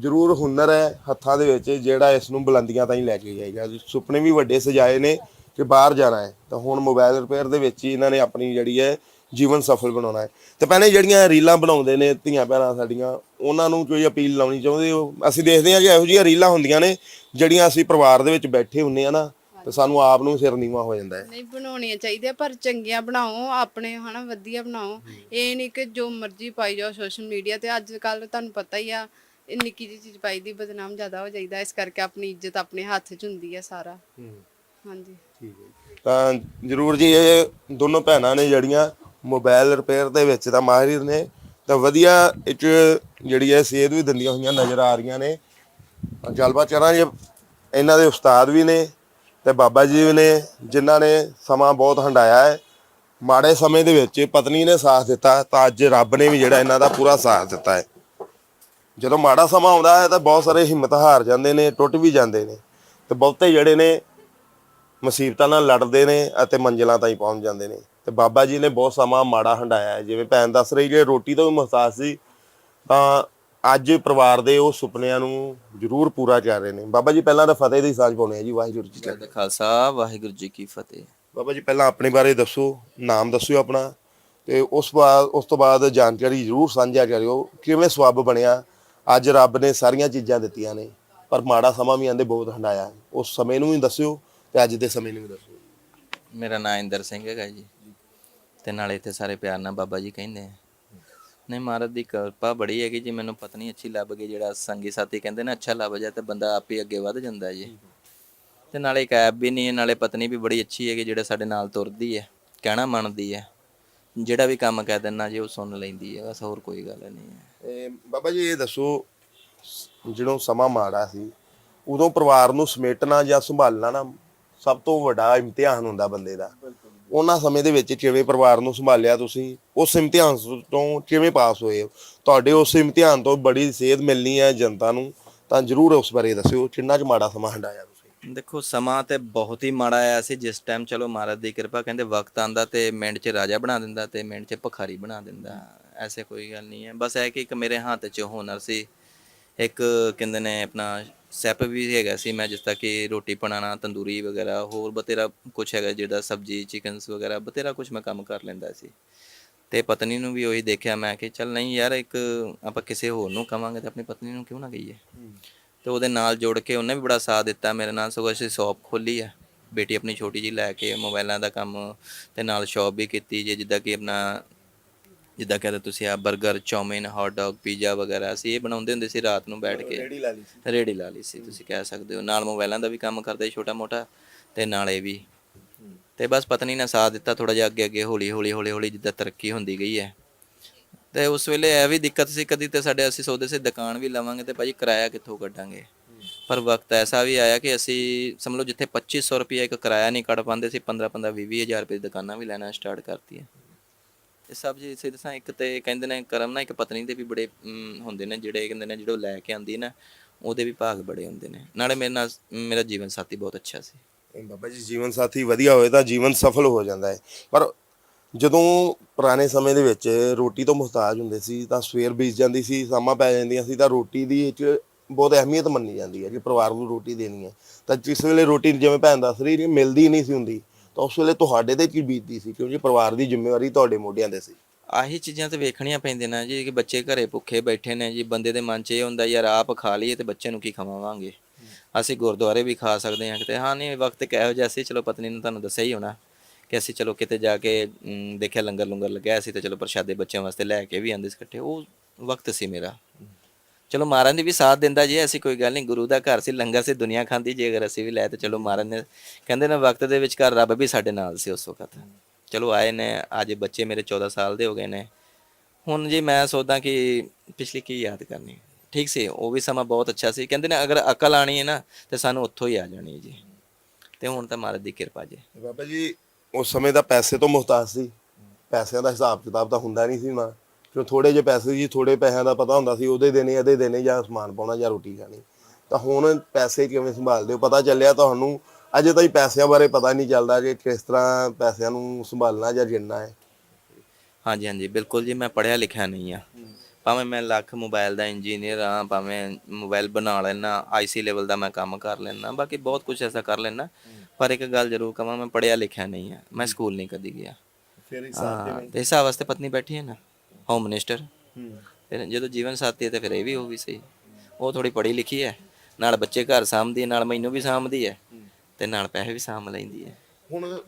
ਜ਼ਰੂਰ ਹੁਨਰ ਹੈ ਹੱਥਾਂ ਦੇ ਵਿੱਚ ਜਿਹੜਾ ਇਸ ਨੂੰ ਬੁਲੰਦੀਆਂ ਤਾਈਂ ਲੈ ਕੇ ਜਾਏਗਾ। ਸੁਪਨੇ ਵੀ ਵੱਡੇ ਸਜਾਏ ਨੇ ਕਿ ਬਾਹਰ ਜਾਣਾ ਹੈ। ਤਾਂ ਹੁਣ ਮੋਬਾਈਲ ਰਿਪੇਅਰ ਦੇ ਵਿੱਚ ਹੀ ਇਹਨਾਂ ਨੇ ਆਪਣੀ ਜਿਹੜੀ ਹੈ ਜੀਵਨ ਸਫਲ ਬਣਾਉਣਾ ਹੈ। ਤੇ ਪਹਿਲੇ ਜਿਹੜੀਆਂ ਰੀਲਾਂ ਬਣਾਉਂਦੇ ਨੇ ਧੀਆਂ ਭੈਣਾਂ ਸਾਡੀਆਂ ਉਹਨਾਂ ਨੂੰ ਕੋਈ ਅਪੀਲ ਲਾਉਣੀ ਚਾਹੁੰਦੇ ਹੋ? ਅਸੀਂ ਦੇਖਦੇ ਹਾਂ ਕਿ ਇਹੋ ਜਿਹੀਆਂ ਰੀਲਾਂ ਹੁੰਦੀਆਂ ਨੇ ਜਿਹੜੀਆਂ ਅਸੀਂ ਪਰਿਵਾਰ ਦੇ ਵਿੱਚ ਬੈਠੇ ਹੁੰਨੇ ਆ ਨਾ ਤੇ ਸਾਨੂੰ ਆਪ ਨੂੰ ਸਿਰ ਨੀਵਾ ਹੋ ਜਾਂਦਾ ਹੈ। ਨਹੀਂ ਬਣਾਉਣੀਆਂ ਚਾਹੀਦੀਆਂ ਪਰ ਚੰਗੀਆਂ ਬਣਾਓ ਆਪਣੇ ਹਨਾ ਵਧੀਆ ਬਣਾਓ। ਇਹ ਨਹੀਂ ਕਿ ਜੋ ਮਰਜ਼ੀ ਪਾਈ ਜਾਓ ਸੋਸ਼ਲ ਮੀਡੀਆ ਤੇ। ਅੱਜ ਕੱਲ ਤੁਹਾਨੂੰ ਪਤਾ ਹੀ ਆ ਇਹ ਨਿੱਕੀ ਜਿਹੀ ਚੀਜ਼ ਪਾਈ ਦੀ ਬਦਨਾਮ ਜ਼ਿਆਦਾ ਹੋ ਜਾਈਦਾ। ਇਸ ਕਰਕੇ ਆਪਣੀ ਇੱਜ਼ਤ ਆਪਣੇ ਹੱਥ 'ਚ ਹੁੰਦੀ ਆ ਸਾਰਾ। ਹਾਂਜੀ। ਤਾਂ ਜਰੂਰ ਜੀ ਇਹ ਦੋਨੋਂ ਭੈਣਾਂ ਨੇ ਜਿਹੜੀਆਂ ਮੋਬਾਈਲ ਰਿਪੇਅਰ ਦੇ ਵਿੱਚ ਤਾਂ ਮਾਹਿਰ ਨੇ। ਤਾਂ ਵਧੀਆ ਇਹ 'ਚ ਜਿਹੜੀ ਹੈ ਸੇਧ ਵੀ ਦਿੰਦੀਆਂ ਹੋਈਆਂ ਨਜ਼ਰ ਆ ਰਹੀਆਂ ਨੇ। ਤਾਂ ਗੱਲਬਾਤ ਕਰਾਂਗੇ। ਇਹਨਾਂ ਦੇ ਉਸਤਾਦ ਵੀ ਨੇ ਤੇ ਬਾਬਾ ਜੀ ਵੀ ਨੇ ਜਿਨ੍ਹਾਂ ਨੇ ਸਮਾਂ ਬਹੁਤ ਹੰਡਾਇਆ ਹੈ। ਮਾੜੇ ਸਮੇਂ ਦੇ ਵਿੱਚ ਪਤਨੀ ਨੇ ਸਾਥ ਦਿੱਤਾ ਤਾਂ ਅੱਜ ਰੱਬ ਨੇ ਵੀ ਜਿਹੜਾ ਇਹਨਾਂ ਦਾ ਪੂਰਾ ਸਾਥ ਦਿੱਤਾ ਹੈ। ਜਦੋਂ ਮਾੜਾ ਸਮਾਂ ਆਉਂਦਾ ਹੈ ਤਾਂ ਬਹੁਤ ਸਾਰੇ ਹਿੰਮਤ ਹਾਰ ਜਾਂਦੇ ਨੇ ਟੁੱਟ ਵੀ ਜਾਂਦੇ ਨੇ ਤੇ ਬਹੁਤੇ ਜਿਹੜੇ ਨੇ ਮੁਸੀਬਤਾਂ ਨਾਲ ਲੜਦੇ ਨੇ ਅਤੇ ਮੰਜ਼ਿਲਾਂ ਤਾਈਂ ਪਹੁੰਚ ਜਾਂਦੇ ਨੇ। ਤੇ ਬਾਬਾ ਜੀ ਨੇ ਬਹੁਤ ਸਮਾਂ ਮਾੜਾ ਹੰਡਾਇਆ ਹੈ। ਜਿਵੇਂ ਭੈਣ ਦੱਸ ਰਹੀ ਕਿ ਰੋਟੀ ਤੋਂ ਵੀ ਮੁਹਤਾਜ ਸੀ ਤਾਂ ਅੱਜ ਪਰਿਵਾਰ ਦੇ ਉਹ ਸੁਪਨਿਆਂ ਨੂੰ ਜ਼ਰੂਰ ਪੂਰਾ ਕਰ ਰਹੇ ਨੇ। ਬਾਬਾ ਜੀ ਪਹਿਲਾਂ ਤਾਂ ਫਤਿਹ ਦੀ ਸਾਂਝ ਪਾਉਣੇ ਆ ਜੀ ਵਾਹਿਗੁਰੂ ਜੀ ਕਾ ਜੈ ਖਾਲਸਾ ਵਾਹਿਗੁਰੂ ਜੀ ਕੀ ਫਤਿਹ। ਬਾਬਾ ਜੀ ਪਹਿਲਾਂ ਆਪਣੇ ਬਾਰੇ ਦੱਸੋ ਨਾਮ ਦੱਸਿਓ ਆਪਣਾ ਤੇ ਉਸ ਬਾਅਦ ਉਸ ਤੋਂ ਬਾਅਦ ਜਾਣਕਾਰੀ ਜ਼ਰੂਰ ਸਾਂਝਾ ਕਰਿਓ ਕਿਵੇਂ ਸਵੱਬ ਬਣਿਆ ਅੱਜ ਰੱਬ ਨੇ ਸਾਰੀਆਂ ਚੀਜ਼ਾਂ ਦਿੱਤੀਆਂ ਨੇ, ਪਰ ਮਾੜਾ ਸਮਾਂ ਵੀ ਆਂਦੇ ਬਹੁਤ ਹੰਡਾਇਆ। ਉਸ ਸਮੇਂ ਨੂੰ ਵੀ ਦੱਸਿਓ ਤੇ ਅੱਜ ਦੇ ਸਮੇਂ ਨੂੰ ਵੀ ਦੱਸਿਓ। ਮੇਰਾ ਨਾਮ ਇੰਦਰ ਸਿੰਘ ਹੈਗਾ ਜੀ। ਤੇ ਨਾਲੇ ਇੱਥੇ ਸਾਰੇ ਪਿਆਰ ਨਾਲ ਬਾਬਾ ਜੀ ਕਹਿੰਦੇ ਆ। ਨਹੀਂ ਮਹਾਰਾਜ ਦੀ ਕਿਰਪਾ ਬੜੀ ਹੈਗੀ ਜੀ, ਮੈਨੂੰ ਪਤਨੀ ਅੱਛੀ ਲੱਭ ਗਈ, ਜਿਹੜਾ ਸੰਗੀ ਸਾਥੀ ਕਹਿੰਦੇ ਨੇ, ਅੱਛਾ ਲੱਭ ਜਾ ਤੇ ਬੰਦਾ ਆਪ ਹੀ ਅੱਗੇ ਵੱਧ ਜਾਂਦਾ ਜੀ। ਤੇ ਨਾਲੇ ਇੱਕ ਐਪ ਵੀ ਨਹੀਂ ਹੈ, ਨਾਲੇ ਪਤਨੀ ਵੀ ਬੜੀ ਅੱਛੀ ਹੈਗੀ, ਜਿਹੜੇ ਸਾਡੇ ਨਾਲ ਤੁਰਦੀ ਹੈ, ਕਹਿਣਾ ਮੰਨਦੀ ਹੈ। ਜਿਹੜਾ ਵੀ ਕੰਮ ਕਹਿ ਦਿੰਨਾ ਜੀ, ਉਹ ਸੁਣ ਲੈਂਦੀ ਹੈ, ਬਸ ਹੋਰ ਕੋਈ ਗੱਲ ਨਹੀਂ ਹੈ। ਬਾਬਾ ਜੀ ਇਹ ਦੱਸੋ ਜਦੋਂ ਸਮਾਂ ਮਾੜਾ ਸੀ ਉਦੋਂ ਪਰਿਵਾਰ ਨੂੰ ਸਮੇਟਣਾ ਜਾਂ ਸੰਭਾਲਣਾ ਨਾ ਸਭ ਤੋਂ ਵੱਡਾ ਇਮਤਿਹਾਨ ਹੁੰਦਾ ਬੰਦੇ ਦਾ। ਉਹਨਾਂ ਸਮੇਂ ਦੇ ਵਿੱਚ ਕਿਵੇਂ ਪਰਿਵਾਰ ਨੂੰ ਸੰਭਾਲਿਆ ਤੁਸੀਂ? ਉਸ ਇਮਤਿਹਾਨ ਤੋਂ ਕਿਵੇਂ ਪਾਸ ਹੋਏ ਤੁਹਾਡੇ ਉਸ ਇਮਤਿਹਾਨ ਤੋਂ ਬੜੀ ਸੇਧ ਮਿਲਣੀ ਹੈ ਜਨਤਾ ਨੂੰ ਤਾਂ ਜਰੂਰ ਉਸ ਬਾਰੇ ਦੱਸਿਓ ਕਿੰਨਾ ਚ ਮਾੜਾ ਸਮਾਂ ਹੰਡਾਇਆ ਤੁਸੀਂ? ਦੇਖੋ ਸਮਾਂ ਤੇ ਬਹੁਤ ਹੀ ਮਾੜਾ ਆਇਆ ਸੀ ਜਿਸ ਟਾਈਮ ਚਲੋ ਮਹਾਰਾਜ ਦੀ ਕਿਰਪਾ ਕਹਿੰਦੇ ਵਕਤ ਆਂਦਾ ਤੇ ਮਿੰਟ 'ਚ ਰਾਜਾ ਬਣਾ ਦਿੰਦਾ ਤੇ ਮਿੰਟ 'ਚ ਭਖਾਰੀ ਬਣਾ ਦਿੰਦਾ। ਐਸੇ ਕੋਈ ਗੱਲ ਨਹੀਂ ਹੈ। ਬਸ ਇਹ ਕਿ ਇੱਕ ਮੇਰੇ ਹੱਥ 'ਚ ਹੁਨਰ ਸੀ। ਇੱਕ ਕਹਿੰਦੇ ਨੇ ਆਪਣਾ ਸੈਪ ਵੀ ਹੈਗਾ ਸੀ ਮੈਂ, ਜਿਸ ਤਰ੍ਹਾਂ ਕਿ ਰੋਟੀ ਬਣਾਉਣਾ, ਤੰਦੂਰੀ ਵਗੈਰਾ, ਹੋਰ ਬਤੇਰਾ ਕੁਝ ਹੈਗਾ ਜਿਹੜਾ ਸਬਜੀ ਚਿਕਨਸ ਵਗੈਰਾ ਬਤੇਰਾ ਕੁਝ ਮੈਂ ਕੰਮ ਕਰ ਲੈਂਦਾ ਸੀ। ਤੇ ਪਤਨੀ ਨੂੰ ਵੀ ਉਹੀ ਦੇਖਿਆ ਮੈਂ ਕਿ ਚੱਲ ਨਹੀਂ ਯਾਰ, ਇੱਕ ਆਪਾਂ ਕਿਸੇ ਹੋਰ ਨੂੰ ਕਵਾਂਗੇ ਤੇ ਆਪਣੀ ਪਤਨੀ ਨੂੰ ਕਿਉਂ ਨਾ ਕਹੀਏ। ਤੇ ਉਹਦੇ ਨਾਲ ਜੁੜ ਕੇ ਉਹਨੇ ਵੀ ਬੜਾ ਸਾਥ ਦਿੱਤਾ। ਮੇਰੇ ਨਾਲ ਸਗੋਂ ਅਸੀਂ ਸ਼ਾਪ ਖੋਲੀ ਹੈ ਬੇਟੀ ਆਪਣੀ ਛੋਟੀ ਜੀ ਲੈ ਕੇ ਮੋਬਾਈਲਾਂ ਦਾ ਕੰਮ ਤੇ ਨਾਲ ਸ਼ਾਪ ਵੀ ਕੀਤੀ। ਜੇ ਜਿੱਦਾਂ ਕਿ ਆਪਣਾ ਜਿੱਦਾਂ ਕਹਿੰਦੇ ਤੁਸੀਂ ਆ 버ਗਰ ਚੌਮਿਨ ਹੌਟ ਡੌਗ ਪੀਜ਼ਾ ਵਗੈਰਾ ਅਸੀਂ ਇਹ ਬਣਾਉਂਦੇ ਹੁੰਦੇ ਸੀ ਰਾਤ ਨੂੰ ਬੈਠ ਕੇ। ਰੇੜੀ ਲਾ ਲਈ ਸੀ। ਰੇੜੀ ਲਾ ਲਈ ਸੀ ਤੁਸੀਂ ਕਹਿ ਸਕਦੇ ਹੋ। ਨਾਲ ਮੋਬਾਈਲਾਂ ਦਾ ਵੀ ਕੰਮ ਕਰਦੇ ਛੋਟਾ ਮੋਟਾ ਤੇ ਨਾਲ ਇਹ ਵੀ। ਤੇ ਬਸ ਪਤਨੀ ਨੇ ਸਾਥ ਦਿੱਤਾ ਥੋੜਾ ਜਿਹਾ ਅੱਗੇ ਅੱਗੇ ਹੌਲੀ ਹੌਲੀ ਹੌਲੀ ਹੌਲੀ ਜਿੱਦਾਂ ਤਰੱਕੀ ਹੁੰਦੀ ਗਈ ਹੈ। ਤੇ ਉਸ ਵੇਲੇ ਇਹ ਵੀ ਦਿੱਕਤ ਸੀ ਕਦੀ ਤੇ ਸਾਡੇ ਅਸੀਂ ਸੋਚਦੇ ਸੀ ਦੁਕਾਨ ਵੀ ਲਵਾਂਗੇ ਤੇ ਭਾਜੀ ਕਿਰਾਇਆ ਕਿੱਥੋਂ ਕੱਢਾਂਗੇ। ਪਰ ਵਕਤ ਐਸਾ ਵੀ ਆਇਆ ਕਿ ਅਸੀਂ ਸਮਝ ਲਓ ਜਿੱਥੇ 2500 ਰੁਪਏ ਇੱਕ ਕਿਰਾਇਆ ਨਹੀਂ ਕੱਢ ਪਾਉਂਦੇ ਸੀ 15 15 20 ਹਜ਼ਾਰ ਰੁਪਏ ਦੀ ਦੁਕਾਨਾਂ ਵੀ ਲੈਣਾ ਸਟਾਰਟ ਕਰਤੀਆਂ। ਇਹ ਸਭ ਜੀ ਇਸੇ ਦੱਸਾਂ ਇੱਕ ਤੇ ਕਹਿੰਦੇ ਨੇ ਕਰਮ ਨਾ ਇੱਕ ਪਤਨੀ ਦੇ ਵੀ ਬੜੇ ਅਮ, ਹੁੰਦੇ ਨੇ ਜਿਹੜੇ ਕਹਿੰਦੇ ਨੇ ਜਿਹੜੇ ਉਹ ਲੈ ਕੇ ਆਂਦੀ ਨਾ ਉਹਦੇ ਵੀ ਭਾਗ ਬੜੇ ਹੁੰਦੇ ਨੇ। ਨਾਲੇ ਮੇਰੇ ਨਾਲ ਮੇਰਾ ਜੀਵਨ ਸਾਥੀ ਬਹੁਤ ਅੱਛਾ ਸੀ। ਇਹ ਬਾਬਾ ਜੀ ਜੀਵਨ ਸਾਥੀ ਵਧੀਆ ਹੋਏ ਤਾਂ ਜੀਵਨ ਸਫਲ ਹੋ ਜਾਂਦਾ ਹੈ। ਪਰ ਜਦੋਂ ਪੁਰਾਣੇ ਸਮੇਂ ਦੇ ਵਿੱਚ ਰੋਟੀ ਤੋਂ ਮੁਹਤਾਜ ਹੁੰਦੇ ਸੀ ਤਾਂ ਸਵੇਰ ਬੀਜ ਜਾਂਦੀ ਸੀ ਸ਼ਾਮਾਂ ਪੈ ਜਾਂਦੀਆਂ ਸੀ ਤਾਂ ਰੋਟੀ ਦੀ ਇੱਕ ਬਹੁਤ ਅਹਿਮੀਅਤ ਮੰਨੀ ਜਾਂਦੀ ਹੈ ਕਿ ਪਰਿਵਾਰ ਨੂੰ ਰੋਟੀ ਦੇਣੀ ਹੈ। ਤਾਂ ਜਿਸ ਵੇਲੇ ਰੋਟੀ ਜਿਵੇਂ ਭੈਣ ਦੱਸ ਰਹੀ ਸੀ ਮਿਲਦੀ ਨਹੀਂ ਸੀ ਹੁੰਦੀ ਤਾਂ ਉਸ ਵੇਲੇ ਤੁਹਾਡੇ ਤੇ ਕੀ ਬੀਤਦੀ ਸੀ? ਕਿਉਂਕਿ ਪਰਿਵਾਰ ਦੀ ਜ਼ਿੰਮੇਵਾਰੀ ਤੁਹਾਡੇ ਮੋਢਿਆਂ ਤੇ ਸੀ। ਆਹੀ ਚੀਜ਼ਾਂ ਤੇ ਵੇਖਣੀਆਂ ਪੈਂਦੀਆਂ ਨੇ ਜੀ, ਕਿ ਬੱਚੇ ਘਰੇ ਭੁੱਖੇ ਬੈਠੇ ਨੇ ਜੀ, ਬੰਦੇ ਦੇ ਮਨ 'ਚ ਇਹ ਹੁੰਦਾ, ਯਾਰ ਆਪ ਖਾ ਲਈਏ ਤੇ ਬੱਚੇ ਨੂੰ ਕੀ ਖਵਾਵਾਂਗੇ? ਅਸੀਂ ਗੁਰਦੁਆਰੇ ਵੀ ਖਾ ਸਕਦੇ ਹਾਂ ਕਿਤੇ। ਹਾਂ, ਨਹੀਂ, ਵਕਤ ਕਿਹੋ ਜਿਹਾ ਸੀ, ਚਲੋ ਪਤਨੀ ਨੇ ਤੁਹਾਨੂੰ ਦੱਸਿਆ ਹੀ ਹੋਣਾ ਕਿ ਅਸੀਂ ਚਲੋ ਕਿਤੇ ਜਾ ਕੇ ਦੇਖਿਆ ਲੰਗਰ ਲੰਗਰ ਲੱਗਿਆ ਸੀ ਤੇ ਚਲੋ ਪ੍ਰਸ਼ਾਦੇ ਬੱਚਿਆਂ ਵਾਸਤੇ ਲੈ ਕੇ ਵੀ ਆਂਦੇ ਸੀ ਇਕੱਠੇ। ਉਹ ਵਕਤ ਸੀ ਮੇਰਾ। ਚਲੋ ਮਾਰਨ ਦੀ ਵੀ ਸਾਥ ਦਿੰਦਾ ਜੀ, ਐਸੀ ਕੋਈ ਗੱਲ ਨਹੀਂ, ਗੁਰੂ ਦਾ ਘਰ ਸੀ, ਲੰਗਰ ਸੀ, ਦੁਨੀਆ ਖਾਂਦੀ ਜੇ, ਅਗਰ ਅਸੀਂ ਵੀ ਲੈ ਤੇ ਚਲੋ ਮਾਰਨ ਨੇ, ਕਹਿੰਦੇ ਨੇ ਵਕਤ ਦੇ ਵਿੱਚ ਘਰ ਰੱਬ ਵੀ ਸਾਡੇ ਨਾਲ ਸੀ ਉਸ ਵਕਤ। ਚਲੋ ਆਏ ਨੇ, ਅੱਜ ਬੱਚੇ ਮੇਰੇ 14 ਸਾਲ ਦੇ ਹੋ ਗਏ ਨੇ। ਹੁਣ ਜੀ ਮੈਂ ਸੋਚਦਾ ਕਿ ਪਿਛਲੀ ਕੀ ਯਾਦ ਕਰਨੀ? ਠੀਕ ਸੀ, ਉਹ ਵੀ ਸਮਾਂ ਬਹੁਤ ਅੱਛਾ ਸੀ। ਕਹਿੰਦੇ ਨੇ ਅਗਰ ਅਕਲ ਆਣੀ ਹੈ ਨਾ, ਤੇ ਸਾਨੂੰ ਉੱਥੋਂ ਹੀ ਆ ਜਾਣੀ ਹੈ ਜੀ। ਤੇ ਹੁਣ ਤਾਂ ਮਹਾਰਾਜ ਦੀ ਕਿਰਪਾ ਜੀ। ਬਾਬਾ ਜੀ, ਉਸ ਸਮੇਂ ਦਾ ਪੈਸੇ ਤੋਂ ਮੁਹਤਾਜ ਸੀ। ਪੈਸਿਆਂ ਦਾ ਹਿਸਾਬ ਕਿਤਾਬ ਤਾਂ ਹੁੰਦਾ ਨਹੀਂ ਸੀ ਨਾ। ਕਿਉਂ ਥੋੜੇ ਜਿਹੇ ਪੈਸੇ ਜੀ ਥੋੜੇ ਪੈਸਿਆਂ ਦਾ ਪਤਾ ਹੁੰਦਾ ਸੀ ਉਹਦੇ ਦੇਣੇ ਇਹਦੇ ਦੇਣੇ ਜਾਂ ਸਮਾਨ ਪਾਉਣਾ ਜਾਂ ਰੋਟੀ ਖਾਣੀ। ਤਾਂ ਹੁਣ ਪੈਸੇ ਕਿਵੇਂ ਸੰਭਾਲਦੇ ਹੋ? ਪਤਾ ਚੱਲਿਆ ਤੁਹਾਨੂੰ ਅਜੇ ਤਾਈਂ ਪੈਸਿਆਂ ਬਾਰੇ ਪਤਾ ਨਹੀਂ ਚੱਲਦਾ ਕਿ ਕਿਸ ਤਰ੍ਹਾਂ ਪੈਸਿਆਂ ਨੂੰ ਸੰਭਾਲਣਾ ਜਾਂ ਗਿਣਨਾ ਹੈ। ਹਾਂਜੀ ਹਾਂਜੀ ਬਿਲਕੁਲ ਜੀ ਮੈਂ ਪੜਿਆ ਲਿਖਿਆ ਨਹੀਂ ਆ। ਭਾਵੇਂ ਮੈਂ ਲੱਖ ਮੋਬਾਈਲ ਦਾ ਇੰਜੀਨੀਅਰ ਆ ਭਾਵੇਂ ਮੋਬਾਈਲ ਬਣਾ ਲੈਣਾ ਆਈਸੀ ਲੈਵਲ ਦਾ ਮੈਂ ਕੰਮ ਕਰ ਲੈਣਾ ਬਾਕੀ ਬਹੁਤ ਕੁਝ ਐਸਾ ਕਰ ਲੈਣਾ ਪਰ ਇੱਕ ਗੱਲ ਜ਼ਰੂਰ ਕਹਾਂ ਮੈਂ ਪੜਿਆ ਲਿਖਿਆ ਨਹੀਂ ਆ ਮੈਂ ਸਕੂਲ ਨਹੀਂ ਕਦੀ ਗਿਆ। ਫਿਰ ਹਾਂ ਤੇ ਹਿਸਾਬ ਵਾਸਤੇ ਪਤਨੀ ਬੈਠੀ ਹੈ ਨਾ। ਹੋਮ ਮਿਨਿਸਟਰ ਫਿਰ ਜਦੋਂ ਜੀਵਨ ਸਾਥੀ ਹੈ ਤੇ ਫਿਰ ਇਹ ਵੀ ਹੋ ਵੀ ਸਹੀ। ਉਹ ਥੋੜੀ ਪੜ੍ਹੀ ਲਿਖੀ ਹੈ। ਨਾਲ ਬੱਚੇ ਘਰ ਸਾਂਭਦੀ ਹੈ ਨਾਲ ਮੈਨੂੰ ਵੀ ਸਾਂਭਦੀ ਹੈ ਤੇ ਨਾਲ ਪੈਸੇ ਵੀ ਸਾਂਭ ਲੈਂਦੀ ਹੈ। ਹੁਣ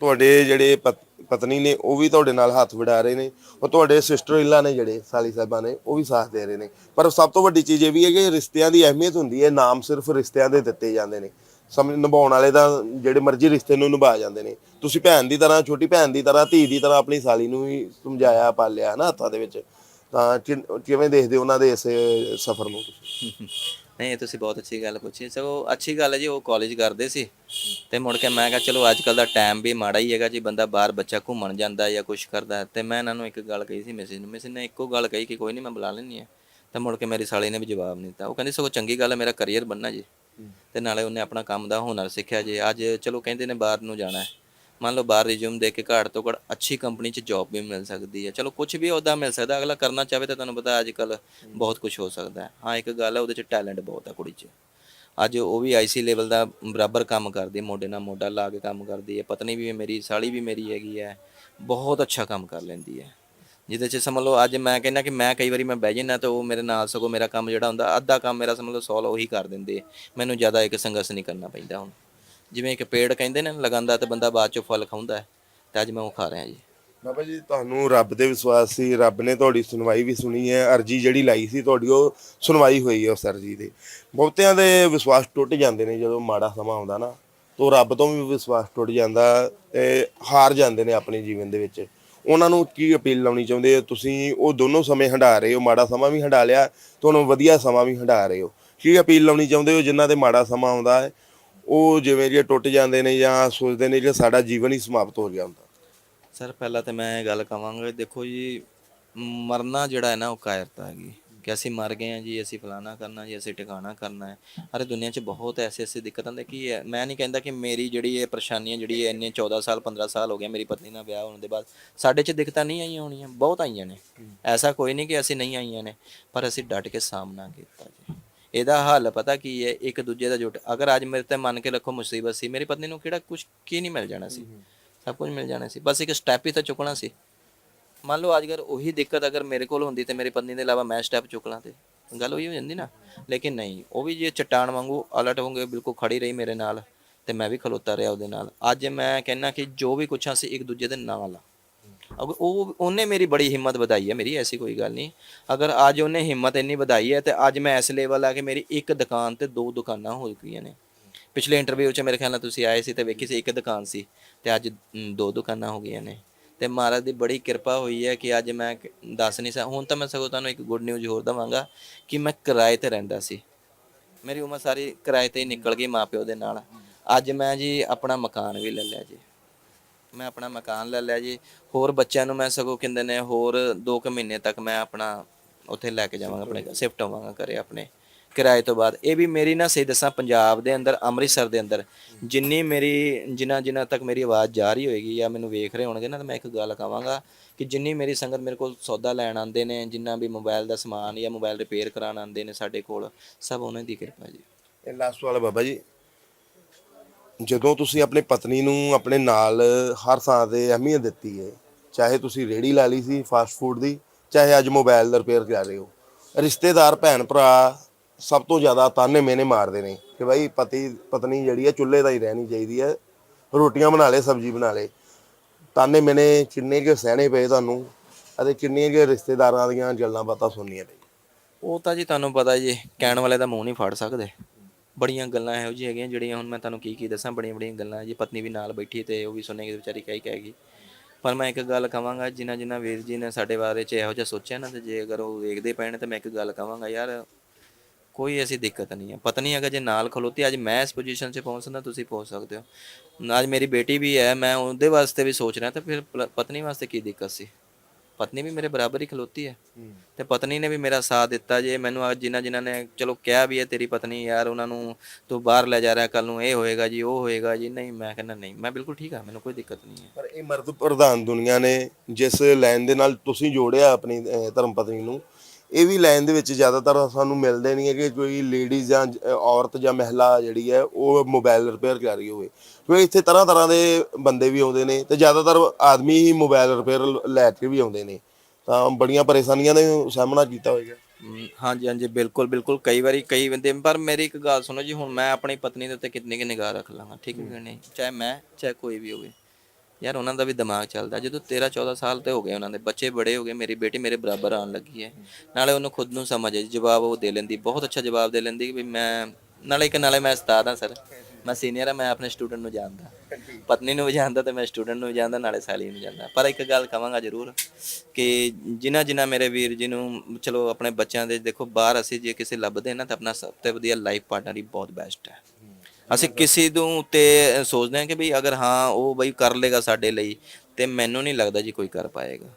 ਤੁਹਾਡੇ ਜਿਹੜੇ ਪਤ- ਪਤਨੀ ਨੇ ਉਹ ਵੀ ਤੁਹਾਡੇ ਨਾਲ ਹੱਥ ਵਡਾ ਰਹੇ ਨੇ। ਉਹ ਤੁਹਾਡੇ ਸਿਸਟਰ ਇਲਾ ਨੇ ਜਿਹੜੇ ਸਾਲੀ ਸਾਹਿਬਾਂ ਨੇ ਉਹ ਵੀ ਸਾਥ ਦੇ ਰਹੇ ਨੇ। ਪਰ ਸਭ ਤੋਂ ਵੱਡੀ ਚੀਜ਼ ਇਹ ਵੀ ਹੈ ਕਿ ਰਿਸ਼ਤਿਆਂ ਦੀ ਅਹਿਮੀਅਤ ਹੁੰਦੀ ਹੈ। ਨਾਮ ਸਿਰਫ ਰਿਸ਼ਤਿਆਂ ਦੇ ਦਿੱਤੇ ਜਾਂਦੇ ਨੇ। ਸਮਝ ਨਿਭਾਉਣ ਵਾਲੇ ਤਾਂ ਜਿਹੜੇ ਮਰਜ਼ੀ ਰਿਸ਼ਤੇ ਨੂੰ ਨਿਭਾ ਜਾਂਦੇ ਨੇ। ਤੁਸੀਂ ਭੈਣ ਦੀ ਤਰ੍ਹਾਂ, ਛੋਟੀ ਭੈਣ ਦੀ ਤਰ੍ਹਾਂ, ਧੀ ਦੀ ਤਰ੍ਹਾਂ ਆਪਣੀ ਸਾਲੀ ਨੂੰ ਵੀ ਸਮਝਾਇਆ, ਪਾਲਿਆ ਨਾ ਹੱਥਾਂ ਦੇ ਵਿੱਚ। ਤਾਂ ਕਿ- ਕਿਵੇਂ ਦੇਖਦੇ ਹੋ ਉਹਨਾਂ ਦੇ ਇਸ ਸਫ਼ਰ ਨੂੰ ਤੁਸੀਂ? ਨਹੀਂ, ਇਹ ਤੁਸੀਂ ਬਹੁਤ ਅੱਛੀ ਗੱਲ ਪੁੱਛੀ। ਸਗੋਂ ਅੱਛੀ ਗੱਲ ਹੈ ਜੀ, ਉਹ ਕਾਲਜ ਕਰਦੇ ਸੀ ਤੇ ਮੁੜ ਕੇ ਮੈਂ ਕਿਹਾ, ਚਲੋ ਅੱਜ ਕੱਲ ਦਾ ਟਾਈਮ ਵੀ ਮਾੜਾ ਹੀ ਹੈਗਾ, ਜੀ ਬੰਦਾ ਬਾਹਰ ਬੱਚਾ ਘੁੰਮਣ ਜਾਂਦਾ ਜਾਂ ਕੁਝ ਕਰਦਾ ਹੈ। ਤੇ ਮੈਂ ਇਹਨਾਂ ਨੂੰ ਇੱਕ ਗੱਲ ਕਹੀ ਸੀ ਮੈਸੇਜ ਨੂੰ। ਮੈਸੇਜ ਨੇ ਇੱਕੋ ਗੱਲ ਕਹੀ ਕਿ ਕੋਈ ਨਹੀਂ ਮੈਂ ਬੁਲਾ ਲੈਣੀ ਹੈ। ਤੇ ਮੁੜ ਕੇ ਮੇਰੀ ਸਾਲੀ ਨੇ ਵੀ ਜਵਾਬ ਨਹੀਂ ਦਿੱਤਾ। ਉਹ ਕਹਿੰਦੀ, ਸਗੋਂ ਚੰਗੀ ਗੱਲ ਹੈ, ਮੇਰਾ ਕੈਰੀਅਰ ਬਣਨਾ ਜੀ। ਤੇ ਨਾਲੇ ਉਹਨੇ ਆਪਣਾ ਕੰਮ ਦਾ ਹੁਨਰ ਸਿੱਖਿਆ ਜੀ। ਅੱਜ ਚਲੋ ਕਹਿੰਦੇ ਨੇ ਬਾਹਰ ਨੂੰ ਜਾਣਾ ਹੈ। ਮੰਨ ਲਓ ਬਾਹਰ ਰਿਜ਼ਿਊਮ ਦੇ ਕੇ ਘੱਟ ਤੋਂ ਘੱਟ ਅੱਛੀ ਕੰਪਨੀ 'ਚ ਜੌਬ ਵੀ ਮਿਲ ਸਕਦੀ ਹੈ। ਚਲੋ ਕੁਝ ਵੀ ਉਹਦਾ ਮਿਲ ਸਕਦਾ, ਅਗਲਾ ਕਰਨਾ ਚਾਹੇ ਤਾਂ ਤੁਹਾਨੂੰ ਪਤਾ ਅੱਜ ਕੱਲ ਬਹੁਤ ਕੁਝ ਹੋ ਸਕਦਾ ਹੈ। ਹਾਂ, ਇੱਕ ਗੱਲ ਹੈ, ਉਹਦੇ 'ਚ ਟੈਲੈਂਟ ਬਹੁਤ ਹੈ ਕੁੜੀ 'ਚ। ਅੱਜ ਉਹ ਵੀ ਆਈਸੀ ਲੈਵਲ ਦਾ ਬਰਾਬਰ ਕੰਮ ਕਰਦੀ ਹੈ, ਮੋਢੇ ਨਾਲ ਮੋਢਾ ਲਾ ਕੇ ਕੰਮ ਕਰਦੀ ਹੈ। ਪਤਨੀ ਵੀ ਮੇਰੀ, ਸਾਲੀ ਵੀ ਮੇਰੀ ਹੈਗੀ ਹੈ। ਬਹੁਤ ਅੱਛਾ ਕੰਮ ਕਰ ਲੈਂਦੀ ਹੈ। ਜਿਹਦੇ 'ਚ ਸਮਝ ਲਓ, ਅੱਜ ਮੈਂ ਕਹਿੰਦਾ ਕਿ ਮੈਂ ਕਈ ਵਾਰੀ ਮੈਂ ਬਹਿ ਜੰਨਾ ਤਾਂ ਉਹ ਮੇਰੇ ਨਾਲ ਸਗੋਂ ਮੇਰਾ ਕੰਮ ਜਿਹੜਾ ਹੁੰਦਾ, ਅੱਧਾ ਕੰਮ ਮੇਰਾ ਸਮਝ ਲਓ ਸੋਲ ਉਹੀ ਕਰ ਦਿੰਦੇ ਮੈਨੂੰ ਜ਼ਿਆਦਾ ਇੱਕ ਸੰਘਰਸ਼ ਨਹੀਂ ਕਰਨਾ ਪੈਂਦਾ ਹੁਣ। ਜਿਵੇਂ ਇੱਕ ਪੇੜ ਕਹਿੰਦੇ ਨੇ ਲਗਾਉਂਦਾ ਤੇ ਬੰਦਾ ਬਾਅਦ ਚੋਂ ਫਲ ਖਾਉਂਦਾ ਹੈ, ਤੇ ਅੱਜ ਮੈਂ ਉਹ ਖਾ ਰਿਹਾ ਜੀ। ਬਾਬਾ ਜੀ, ਤੁਹਾਨੂੰ ਰੱਬ ਤੇ ਵਿਸ਼ਵਾਸ ਸੀ, ਰੱਬ ਨੇ ਤੁਹਾਡੀ ਸੁਣਵਾਈ ਵੀ ਸੁਣੀ ਹੈ, ਅਰਜੀ ਜਿਹੜੀ ਲਾਈ ਸੀ ਤੁਹਾਡੀ, ਉਹ ਸੁਣਵਾਈ ਹੋਈ ਹੈ ਉਸ ਅਰਜੀ ਦੇ ਬਹੁਤਿਆਂ ਦੇ ਵਿਸ਼ਵਾਸ ਟੁੱਟ ਜਾਂਦੇ ਨੇ ਜਦੋਂ ਮਾੜਾ ਸਮਾਂ ਆਉਂਦਾ ਨਾ, ਤੋਂ ਰੱਬ ਤੋਂ ਵੀ ਵਿਸ਼ਵਾਸ ਟੁੱਟ ਜਾਂਦਾ ਤੇ ਹਾਰ ਜਾਂਦੇ ਨੇ ਆਪਣੇ ਜੀਵਨ ਦੇ ਵਿੱਚ। ਉਹਨਾਂ ਨੂੰ ਕੀ ਅਪੀਲ ਲਾਉਣੀ ਚਾਹੁੰਦੇ ਹੋ? ਤੁਸੀਂ ਉਹ ਦੋਨੋਂ ਸਮੇਂ ਹੰਡਾ ਰਹੇ ਹੋ, ਮਾੜਾ ਸਮਾਂ ਵੀ ਹੰਡਾ ਲਿਆ, ਤੁਹਾਨੂੰ ਵਧੀਆ ਸਮਾਂ ਵੀ ਹੰਡਾ ਰਹੇ ਹੋ। ਕੀ ਅਪੀਲ ਲਾਉਣੀ ਚਾਹੁੰਦੇ ਹੋ ਜਿਨ੍ਹਾਂ ਦੇ ਮਾੜਾ ਸਮਾਂ ਆਉਂਦਾ ਹੈ? ਉਹ ਜਿਵੇਂ ਜੇ ਟੁੱਟ ਜਾਂਦੇ ਨੇ ਜਾਂ ਸੋਚਦੇ ਨੇ ਕਿ ਸਾਡਾ ਜੀਵਨ ਹੀ ਸਮਾਪਤ ਹੋ ਗਿਆ ਹੁੰਦਾ। ਸਰ, ਪਹਿਲਾਂ ਤੇ ਮੈਂ ਇਹ ਗੱਲ ਕਵਾਂਗਾ ਦੇਖੋ ਜੀ, ਮਰਨਾ ਜਿਹੜਾ ਹੈ ਨਾ, ਉਹ ਕਾਇਰਤਾ ਹੈਗੀ। ਕਿ ਅਸੀਂ ਮਰ ਗਏ ਹਾਂ ਜੀ ਅਸੀਂ ਫਲਾਣਾ ਕਰਨਾ ਜੀ ਅਸੀਂ ਟਿਕਾਣਾ ਕਰਨਾ ਹੈ। ਅਰੇ ਦੁਨੀਆ 'ਚ ਬਹੁਤ ਐਸੇ ਐਸੇ ਦਿੱਕਤਾਂ ਦੇ ਕੀ ਹੈ ਮੈਂ ਨਹੀਂ ਕਹਿੰਦਾ ਕਿ ਮੇਰੀ ਜਿਹੜੀ ਇਹ ਪਰੇਸ਼ਾਨੀਆਂ ਜਿਹੜੀ ਇੰਨੇ 14 ਸਾਲ 15 ਸਾਲ ਹੋ ਗਏ ਮੇਰੀ ਪਤਨੀ ਨਾਲ ਵਿਆਹ ਹੋਣ ਦੇ ਬਾਅਦ ਸਾਡੇ 'ਚ ਦਿੱਕਤਾਂ ਨਹੀਂ ਆਈਆਂ ਹੋਣੀਆਂ ਬਹੁਤ ਆਈਆਂ ਨੇ। ਐਸਾ ਕੋਈ ਨਹੀਂ ਕਿ ਅਸੀਂ ਨਹੀਂ ਆਈਆਂ ਨੇ ਪਰ ਅਸੀਂ ਡਟ ਕੇ ਸਾਹਮਣਾ ਕੀਤਾ ਜੀ। ਇਹਦਾ ਹੱਲ ਪਤਾ ਕੀ ਹੈ ਇੱਕ ਦੂਜੇ ਦਾ ਜੁਟ ਅਗਰ ਅੱਜ ਮੇਰੇ ਤੇ ਮੰਨ ਕੇ ਰੱਖੋ ਮੁਸੀਬਤ ਸੀ ਮੇਰੀ ਪਤਨੀ ਨੂੰ ਕਿਹੜਾ ਕੁਝ ਕੀ ਨਹੀਂ ਮਿਲ ਜਾਣਾ ਸੀ। ਸਭ ਕੁਝ ਮਿਲ ਜਾਣਾ ਸੀ ਬਸ ਇੱਕ ਸਟੈਪ ਹੀ ਤਾਂ ਚੁੱਕਣਾ ਸੀ। ਮੰਨ ਲਓ ਅੱਜ ਅਗਰ ਉਹੀ ਦਿੱਕਤ ਅਗਰ ਮੇਰੇ ਕੋਲ ਹੁੰਦੀ ਤੇ ਮੇਰੀ ਪਤਨੀ ਦੇ ਇਲਾਵਾ ਮੈਂ ਸਟੈਪ ਚੁੱਕ ਲਾਂ ਤੇ ਗੱਲ ਉਹੀ ਹੋ ਜਾਂਦੀ ਨਾ। ਲੇਕਿਨ ਨਹੀਂ, ਉਹ ਵੀ ਜੇ ਚਟਾਨ ਵਾਂਗੂ ਅਲਰਟ ਹੋਗੇ ਬਿਲਕੁਲ ਖੜੀ ਰਹੀ ਮੇਰੇ ਨਾਲ ਤੇ ਮੈਂ ਵੀ ਖਲੋਤਾ ਰਿਹਾ ਉਹਦੇ ਨਾਲ। ਅੱਜ ਮੈਂ ਕਹਿੰਨਾ ਕਿ ਜੋ ਵੀ ਕੁਛ ਅਸੀਂ ਇੱਕ ਦੂਜੇ ਦੇ ਨਾਲ ਆ। ਅਗਰ ਉਹ ਉਹਨੇ ਮੇਰੀ ਬੜੀ ਹਿੰਮਤ ਵਧਾਈ ਹੈ ਮੇਰੀ ਐਸੀ ਕੋਈ ਗੱਲ ਨਹੀਂ। ਅਗਰ ਅੱਜ ਉਹਨੇ ਹਿੰਮਤ ਇੰਨੀ ਵਧਾਈ ਹੈ ਤੇ ਅੱਜ ਮੈਂ ਇਸ ਲੈਵਲ ਆ ਕੇ ਮੇਰੀ ਇੱਕ ਦੁਕਾਨ ਤੇ ਦੋ ਦੁਕਾਨਾਂ ਹੋ ਗਈਆਂ ਨੇ। ਪਿਛਲੇ ਇੰਟਰਵਿਊ 'ਚ ਮੇਰੇ ਖਿਆਲ ਨਾਲ ਤੁਸੀਂ ਆਏ ਸੀ ਤੇ ਵੇਖੀ ਸੀ ਇੱਕ ਦੁਕਾਨ ਸੀ ਤੇ ਅੱਜ ਦੋ ਦੁਕਾਨਾਂ ਹੋ ਗਈਆਂ ਨੇ। ਤੇ ਮਹਾਰਾਜ ਦੀ ਬੜੀ ਕਿਰਪਾ ਹੋਈ ਹੈ ਕਿ ਅੱਜ ਮੈਂ ਦੱਸ ਨਹੀਂ ਸਕਦਾ ਹੁਣ ਤਾਂ ਮੈਂ ਸਗੋਂ ਤੁਹਾਨੂੰ ਇੱਕ ਗੁੱਡ ਨਿਊਜ਼ ਹੋਰ ਦਵਾਂਗਾ ਕਿ ਮੈਂ ਕਿਰਾਏ ਤੇ ਰਹਿੰਦਾ ਸੀ। ਮੇਰੀ ਉਮਰ ਸਾਰੀ ਕਿਰਾਏ ਤੇ ਹੀ ਨਿਕਲ ਗਈ ਮਾਪਿਓ ਦੇ ਨਾਲ। ਅੱਜ ਮੈਂ ਜੀ ਆਪਣਾ ਮਕਾਨ ਵੀ ਲੈ ਲਿਆ ਜੀ। ਮੈਂ ਆਪਣਾ ਮਕਾਨ ਲੈ ਲਿਆ ਜੀ। ਹੋਰ ਬੱਚਿਆਂ ਨੂੰ ਮੈਂ ਸਗੋਂ ਕਹਿੰਦੇ ਨੇ ਹੋਰ 2 ਕੁ ਮਹੀਨੇ ਤੱਕ ਮੈਂ ਆਪਣਾ ਉੱਥੇ ਲੈ ਕੇ ਜਾਵਾਂਗਾ, ਆਪਣੇ ਸ਼ਿਫਟ ਹੋਵਾਂਗਾ ਘਰੇ ਆਪਣੇ। ਕਿਰਾਏ ਤੋਂ ਬਾਅਦ। ਇਹ ਵੀ ਮੇਰੀ ਨਾ ਸਹੀ ਦੱਸਾਂ, ਪੰਜਾਬ ਦੇ ਅੰਦਰ, ਅੰਮ੍ਰਿਤਸਰ ਦੇ ਅੰਦਰ ਜਿੰਨੀ ਮੇਰੀ ਜਿਨ੍ਹਾਂ ਜਿਨ੍ਹਾਂ ਤੱਕ ਮੇਰੀ ਆਵਾਜ਼ ਜਾ ਰਹੀ ਹੋਏਗੀ ਜਾਂ ਮੈਨੂੰ ਵੇਖ ਰਹੇ ਹੋਣਗੇ ਨਾ, ਤਾਂ ਮੈਂ ਇੱਕ ਗੱਲ ਕਹਾਂਗਾ ਕਿ ਜਿੰਨੀ ਮੇਰੀ ਸੰਗਤ ਮੇਰੇ ਕੋਲ ਸੌਦਾ ਲੈਣ ਆਉਂਦੇ ਨੇ, ਜਿੰਨਾ ਵੀ ਮੋਬਾਈਲ ਦਾ ਸਮਾਨ ਜਾਂ ਮੋਬਾਈਲ ਰਿਪੇਅਰ ਕਰਾਉਣ ਆਉਂਦੇ ਨੇ ਸਾਡੇ ਕੋਲ, ਸਭ ਉਹਨਾਂ ਦੀ ਕਿਰਪਾ ਜੀ। ਇਹ ਲਾਸਟ ਵਾਲਾ ਬਾਬਾ ਜੀ। ਜਦੋਂ ਤੁਸੀਂ ਆਪਣੀ ਪਤਨੀ ਨੂੰ ਆਪਣੇ ਨਾਲ ਹਰ ਥਾਂ ਤੇ ਅਹਿਮੀਅਤ ਦਿੱਤੀ ਹੈ, ਚਾਹੇ ਤੁਸੀਂ ਰੇੜੀ ਲਾ ਲਈ ਸੀ ਫਾਸਟ ਫੂਡ ਦੀ, ਚਾਹੇ ਅੱਜ ਮੋਬਾਈਲ ਦਾ ਰਿਪੇਅਰ ਕਰ ਰਹੇ ਹੋ, ਰਿਸ਼ਤੇਦਾਰ ਭੈਣ ਭਰਾ ਸਭ ਤੋਂ ਜ਼ਿਆਦਾ ਤਾਨੇ ਮੇਨੇ ਮਾਰਦੇ ਨੇ ਕਿ ਭਾਈ ਪਤੀ, ਪਤਨੀ ਜਿਹੜੀ ਹੈ ਚੁੱਲ੍ਹੇ ਦਾ ਹੀ ਰਹਿਣੀ ਚਾਹੀਦੀ ਹੈ ਰੋਟੀਆਂ ਬਣਾ ਲੇ ਸਬਜ਼ੀ ਬਣਾ ਲੇ ਤਾਨੇ ਮੇਨੇ ਕਿੰਨੇ ਕੇ ਸਹਿਣੇ ਪਏ ਤੁਹਾਨੂੰ ਅਤੇ ਕਿੰਨੀਆਂ ਕੇ ਰਿਸ਼ਤੇਦਾਰਾਂ ਦੀਆਂ ਗੱਲਾਂ ਬਾਤਾਂ ਸੁਣਨੀਆਂ ਪਈ ਉਹ ਤਾਂ ਜੀ ਤੁਹਾਨੂੰ ਪਤਾ ਜੀ, ਕਹਿਣ ਵਾਲੇ ਦਾ ਮੂੰਹ ਨਹੀਂ ਫੜ ਸਕਦੇ। ਬੜੀਆਂ ਗੱਲਾਂ ਇਹੋ ਜਿਹੀਆਂ ਹੈਗੀਆਂ ਜਿਹੜੀਆਂ ਹੁਣ ਮੈਂ ਤੁਹਾਨੂੰ ਕੀ ਕੀ ਦੱਸਾਂ, ਬੜੀਆਂ ਬੜੀਆਂ ਗੱਲਾਂ ਜੀ। ਪਤਨੀ ਵੀ ਨਾਲ ਬੈਠੀ ਤੇ ਉਹ ਵੀ ਸੁਣੇਗੀ ਤੇ ਵਿਚਾਰੀ ਕਹੀ ਕਹੇਗੀ ਪਰ ਮੈਂ ਇੱਕ ਗੱਲ ਕਹਾਂਗਾ, ਜਿਨ੍ਹਾਂ ਜਿਨ੍ਹਾਂ ਵੀਰ ਜੀ ਨੇ ਸਾਡੇ ਬਾਰੇ 'ਚ ਇਹੋ ਜਿਹਾ ਸੋਚਿਆ ਨਾ, ਤੇ ਜੇ ਅਗਰ ਉਹ ਵੇਖਦੇ ਪਏ ਨੇ ਤੇ ਮੈਂ ਇੱਕ ਗੱਲ ਕਹਾਂਗਾ, ਯਾਰ ਕੋਈ ਐਸੀ ਦਿੱਕਤ ਨਹੀਂ ਹੈ। ਪਤਨੀ ਅਗਰ ਜੇ ਨਾਲ ਖਲੋਤੀ ਅੱਜ ਮੈਂ ਇਸ ਪੋਜੀਸ਼ਨ 'ਚ ਪਹੁੰਚ ਸਕਦਾ ਤੁਸੀਂ ਪਹੁੰਚ ਸਕਦੇ ਹੋ। ਅੱਜ ਮੇਰੀ ਬੇਟੀ ਵੀ ਹੈ ਮੈਂ ਉਹਦੇ ਵਾਸਤੇ ਵੀ ਸੋਚ ਰਿਹਾ ਤਾਂ ਫਿਰ ਪਤਨੀ ਵਾਸਤੇ ਕੀ ਦਿੱਕਤ ਸੀ? ਪਤਨੀ ਵੀ ਮੇਰੇ ਬਰਾਬਰ ਹੀ ਖਲੋਤੀ ਹੈ। ਤੇ ਪਤਨੀ ਨੇ ਵੀ ਮੇਰਾ ਸਾਥ ਦਿੱਤਾ ਜੇ ਮੈਨੂੰ ਅੱਜ ਜਿਨ੍ਹਾਂ ਜਿਨ੍ਹਾਂ ਨੇ ਚਲੋ ਕਿਹਾ ਵੀ ਹੈ ਤੇਰੀ ਪਤਨੀ ਯਾਰ ਉਹਨਾਂ ਨੂੰ ਤੂੰ ਬਾਹਰ ਲੈ ਜਾ ਰਿਹਾ ਕੱਲ ਨੂੰ ਇਹ ਹੋਏਗਾ ਜੀ ਉਹ ਹੋਏਗਾ ਜੀ ਨਹੀਂ ਮੈਂ ਕਹਿੰਦਾ ਨਹੀਂ ਮੈਂ ਬਿਲਕੁਲ ਠੀਕ ਆ ਮੈਨੂੰ ਕੋਈ ਦਿੱਕਤ ਨਹੀਂ ਹੈ। ਪਰ ਇਹ ਮਰਦ ਪ੍ਰਧਾਨ ਦੁਨੀਆ ਨੇ ਜਿਸ ਲਾਈਨ ਦੇ ਨਾਲ ਤੁਸੀਂ ਜੋੜਿਆ ਆਪਣੀ ਧਰਮ ਪਤਨੀ ਨੂੰ ਇਹ ਵੀ ਲਾਈਨ ਦੇ ਵਿੱਚ ਜ਼ਿਆਦਾਤਰ ਸਾਨੂੰ ਮਿਲਦੇ ਨਹੀਂ ਹੈ ਕਿ ਕੋਈ ਲੇਡੀਜ਼ ਜਾਂ ਔਰਤ ਜਾਂ ਮਹਿਲਾ ਜਿਹੜੀ ਹੈ, ਉਹ ਮੋਬਾਈਲ ਰਿਪੇਅਰ ਕਰ ਰਹੀ ਹੋਵੇ। ਕਿਉਂਕਿ ਇੱਥੇ ਤਰ੍ਹਾਂ ਤਰ੍ਹਾਂ ਦੇ ਬੰਦੇ ਵੀ ਆਉਂਦੇ ਨੇ ਤੇ ਜ਼ਿਆਦਾਤਰ ਆਦਮੀ ਹੀ ਮੋਬਾਈਲ ਰਿਪੇਅਰ ਲੈ ਕੇ ਵੀ ਆਉਂਦੇ ਨੇ। ਤਾਂ ਬੜੀਆਂ ਪਰੇਸ਼ਾਨੀਆਂ ਦਾ ਸਾਹਮਣਾ ਕੀਤਾ ਹੋਏਗਾ। ਹਾਂਜੀ ਹਾਂਜੀ, ਬਿਲਕੁਲ ਬਿਲਕੁਲ। ਕਈ ਵਾਰੀ, ਕਈ ਬੰਦੇ, ਪਰ ਮੇਰੀ ਇੱਕ ਗੱਲ ਸੁਣੋ ਜੀ, ਹੁਣ ਮੈਂ ਆਪਣੀ ਪਤਨੀ ਦੇ ਉੱਤੇ ਕਿੰਨੀ ਕਿ ਨਿਗਾਹ ਰੱਖ ਲਾਂਗਾ, ਠੀਕ ਹੈ ਨਹੀਂ? ਚਾਹੇ ਮੈਂ, ਚਾਹੇ ਕੋਈ ਵੀ ਹੋਵੇ। ਯਾਰ ਉਹਨਾਂ ਦਾ ਵੀ ਦਿਮਾਗ ਚੱਲਦਾ। ਜਦੋਂ 13 14 ਸਾਲ ਤੇ ਹੋ ਗਏ ਉਹਨਾਂ ਦੇ, ਬੱਚੇ ਬੜੇ ਹੋ ਗਏ, ਮੇਰੀ ਬੇਟੀ ਮੇਰੇ ਬਰਾਬਰ ਆਉਣ ਲੱਗੀ ਹੈ। ਨਾਲੇ ਉਹਨੂੰ ਖੁਦ ਨੂੰ ਸਮਝ ਹੈ, ਜਵਾਬ ਉਹ ਦੇ ਲੈਂਦੀ, ਬਹੁਤ ਅੱਛਾ ਜਵਾਬ ਦੇ ਲੈਂਦੀ ਵੀ ਮੈਂ, ਨਾਲੇ ਇੱਕ, ਨਾਲੇ ਮੈਂ ਉਸਤਾਦ ਹਾਂ ਸਰ। ਮੈਂ ਸੀਨੀਅਰ ਹਾਂ, ਮੈਂ ਆਪਣੇ ਸਟੂਡੈਂਟ ਨੂੰ ਜਾਣਦਾ। ਪਤਨੀ ਨੂੰ ਵੀ ਜਾਣਦਾ ਤੇ ਮੈਂ ਸਟੂਡੈਂਟ ਨੂੰ ਵੀ ਜਾਣਦਾ, ਨਾਲੇ ਸਾਲੀ ਨੂੰ ਜਾਣਦਾ। ਪਰ ਇੱਕ ਗੱਲ ਕਵਾਂਗਾ ਜ਼ਰੂਰ ਕਿ ਜਿਨ੍ਹਾਂ ਜਿਨ੍ਹਾਂ ਮੇਰੇ ਵੀਰ ਜੀ ਨੂੰ, ਚਲੋ ਆਪਣੇ ਬੱਚਿਆਂ ਦੇ, ਦੇਖੋ ਬਾਹਰ ਅਸੀਂ ਜੇ ਕਿਸੇ ਲੱਭਦੇ ਨਾ ਤਾਂ ਆਪਣਾ ਸਭ ਤੋਂ ਵਧੀਆ ਲਾਈਫ ਪਾਰਟਨਰ ਹੀ ਬਹੁਤ ਬੈਸਟ ਹੈ। ਅਸੀਂ ਕਿਸੇ ਨੂੰ ਉੱਤੇ ਸੋਚਦੇ ਹਾਂ ਕਿ ਵੀ ਅਗਰ ਹਾਂ ਉਹ ਬਈ ਕਰ ਲੇਗਾ ਸਾਡੇ ਲਈ ਤੇ ਮੈਨੂੰ ਨਹੀਂ ਲੱਗਦਾ ਜੀ ਕੋਈ ਕਰ ਪਾਏਗਾ।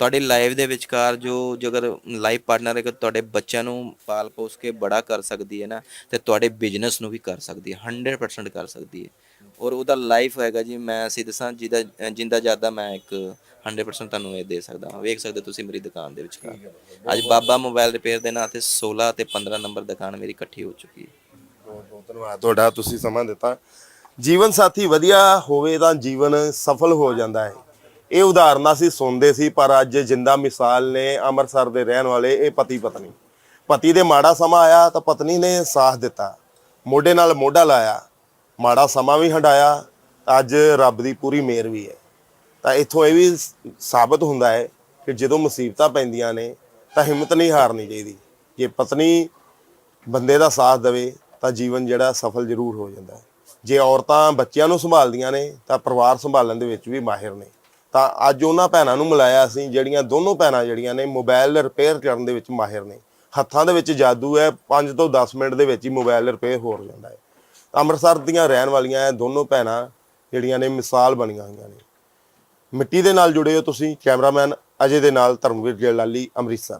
ਤੁਹਾਡੀ ਲਾਈਫ ਦੇ ਵਿਚਕਾਰ ਜੋ ਜੇਕਰ ਲਾਈਫ ਪਾਰਟਨਰ ਹੈ ਕਿ ਤੁਹਾਡੇ ਬੱਚਿਆਂ ਨੂੰ ਪਾਲ ਪੋਸ ਕੇ ਬੜਾ ਕਰ ਸਕਦੀ ਹੈ ਨਾ ਤੇ ਤੁਹਾਡੇ ਬਿਜ਼ਨਸ ਨੂੰ ਵੀ ਕਰ ਸਕਦੀ ਹੈ 100% ਕਰ ਸਕਦੀ ਹੈ। ਔਰ ਉਹਦਾ ਲਾਈਫ ਹੈਗਾ ਜੀ ਮੈਂ ਅਸੀਂ ਦੱਸਾਂ ਜਿਹਦਾ ਜਿੰਦਾ ਜ਼ਿਆਦਾ ਮੈਂ ਇੱਕ 100% ਤੁਹਾਨੂੰ ਇਹ ਦੇ ਸਕਦਾ ਹਾਂ ਵੇਖ ਸਕਦੇ ਤੁਸੀਂ ਮੇਰੀ ਦੁਕਾਨ ਦੇ ਵਿਚਕਾਰ। ਅੱਜ ਬਾਬਾ ਮੋਬਾਈਲ ਰਿਪੇਅਰ ਦੇ ਨਾਂ ਤੇ 16 ਤੇ 15 ਨੰਬਰ ਦੁਕਾਨ ਮੇਰੀ ਇਕੱਠੀ ਹੋ ਚੁੱਕੀ ਹੈ। ਬਹੁਤ ਬਹੁਤ ਧੰਨਵਾਦ ਤੁਹਾਡਾ, ਤੁਸੀਂ ਸਮਾਂ ਦਿੱਤਾ। ਜੀਵਨ ਸਾਥੀ ਵਧੀਆ ਹੋਵੇ ਤਾਂ ਜੀਵਨ ਸਫਲ ਹੋ ਜਾਂਦਾ ਹੈ। ਇਹ ਉਦਾਹਰਨ ਅਸੀਂ ਸੁਣਦੇ ਸੀ, ਪਰ ਅੱਜ ਜਿੰਦਾ ਮਿਸਾਲ ਨੇ ਅੰਮ੍ਰਿਤਸਰ ਦੇ ਰਹਿਣ ਵਾਲੇ ਇਹ ਪਤੀ ਪਤਨੀ ਪਤੀ ਦੇ ਮਾੜਾ ਸਮਾਂ ਆਇਆ ਤਾਂ ਪਤਨੀ ਨੇ ਸਾਥ ਦਿੱਤਾ। ਮੋਢੇ ਨਾਲ ਮੋਢਾ ਲਾਇਆ, ਮਾੜਾ ਸਮਾਂ ਵੀ ਹੰਡਾਇਆ ਅੱਜ ਰੱਬ ਦੀ ਪੂਰੀ ਮਿਹਰ ਵੀ ਹੈ। ਤਾਂ ਇੱਥੋਂ ਇਹ ਵੀ ਸਾਬਤ ਹੁੰਦਾ ਹੈ ਕਿ ਜਦੋਂ ਮੁਸੀਬਤਾਂ ਪੈਂਦੀਆਂ ਨੇ ਤਾਂ ਹਿੰਮਤ ਨਹੀਂ ਹਾਰਨੀ ਚਾਹੀਦੀ। ਜੇ ਪਤਨੀ ਬੰਦੇ ਦਾ ਸਾਥ ਦੇਵੇ ਤਾਂ ਜੀਵਨ ਜਿਹੜਾ ਸਫਲ ਜ਼ਰੂਰ ਹੋ ਜਾਂਦਾ ਹੈ। ਜੇ ਔਰਤਾਂ ਬੱਚਿਆਂ ਨੂੰ ਸੰਭਾਲਦੀਆਂ ਨੇ, ਤਾਂ ਪਰਿਵਾਰ ਸੰਭਾਲਣ ਦੇ ਵਿੱਚ ਵੀ ਮਾਹਿਰ ਨੇ। ਤਾਂ ਅੱਜ ਉਹਨਾਂ ਭੈਣਾਂ ਨੂੰ ਮਿਲਾਇਆ ਅਸੀਂ, ਜਿਹੜੀਆਂ ਦੋਨੋਂ ਭੈਣਾਂ ਜਿਹੜੀਆਂ ਨੇ, ਮੋਬਾਈਲ ਰਿਪੇਅਰ ਕਰਨ ਦੇ ਵਿੱਚ ਮਾਹਿਰ ਨੇ। ਹੱਥਾਂ ਦੇ ਵਿੱਚ ਜਾਦੂ ਹੈ 5 ਤੋਂ 10 ਮਿੰਟ ਦੇ ਵਿੱਚ ਹੀ ਮੋਬਾਈਲ ਰਿਪੇਅਰ ਹੋ ਜਾਂਦਾ ਹੈ। ਅੰਮ੍ਰਿਤਸਰ ਦੀਆਂ ਰਹਿਣ ਵਾਲੀਆਂ ਇਹ ਦੋਨੋਂ ਭੈਣਾਂ ਜਿਹੜੀਆਂ ਨੇ, ਮਿਸਾਲ ਬਣੀਆਂ ਹੋਈਆਂ ਨੇ। ਮਿੱਟੀ ਦੇ ਨਾਲ ਜੁੜੇ ਹੋ ਤੁਸੀਂ, ਕੈਮਰਾਮੈਨ ਅਜੇ ਦੇ ਨਾਲ ਧਰਮਵੀਰ ਜਲਾਲੀ ਅੰਮ੍ਰਿਤਸਰ।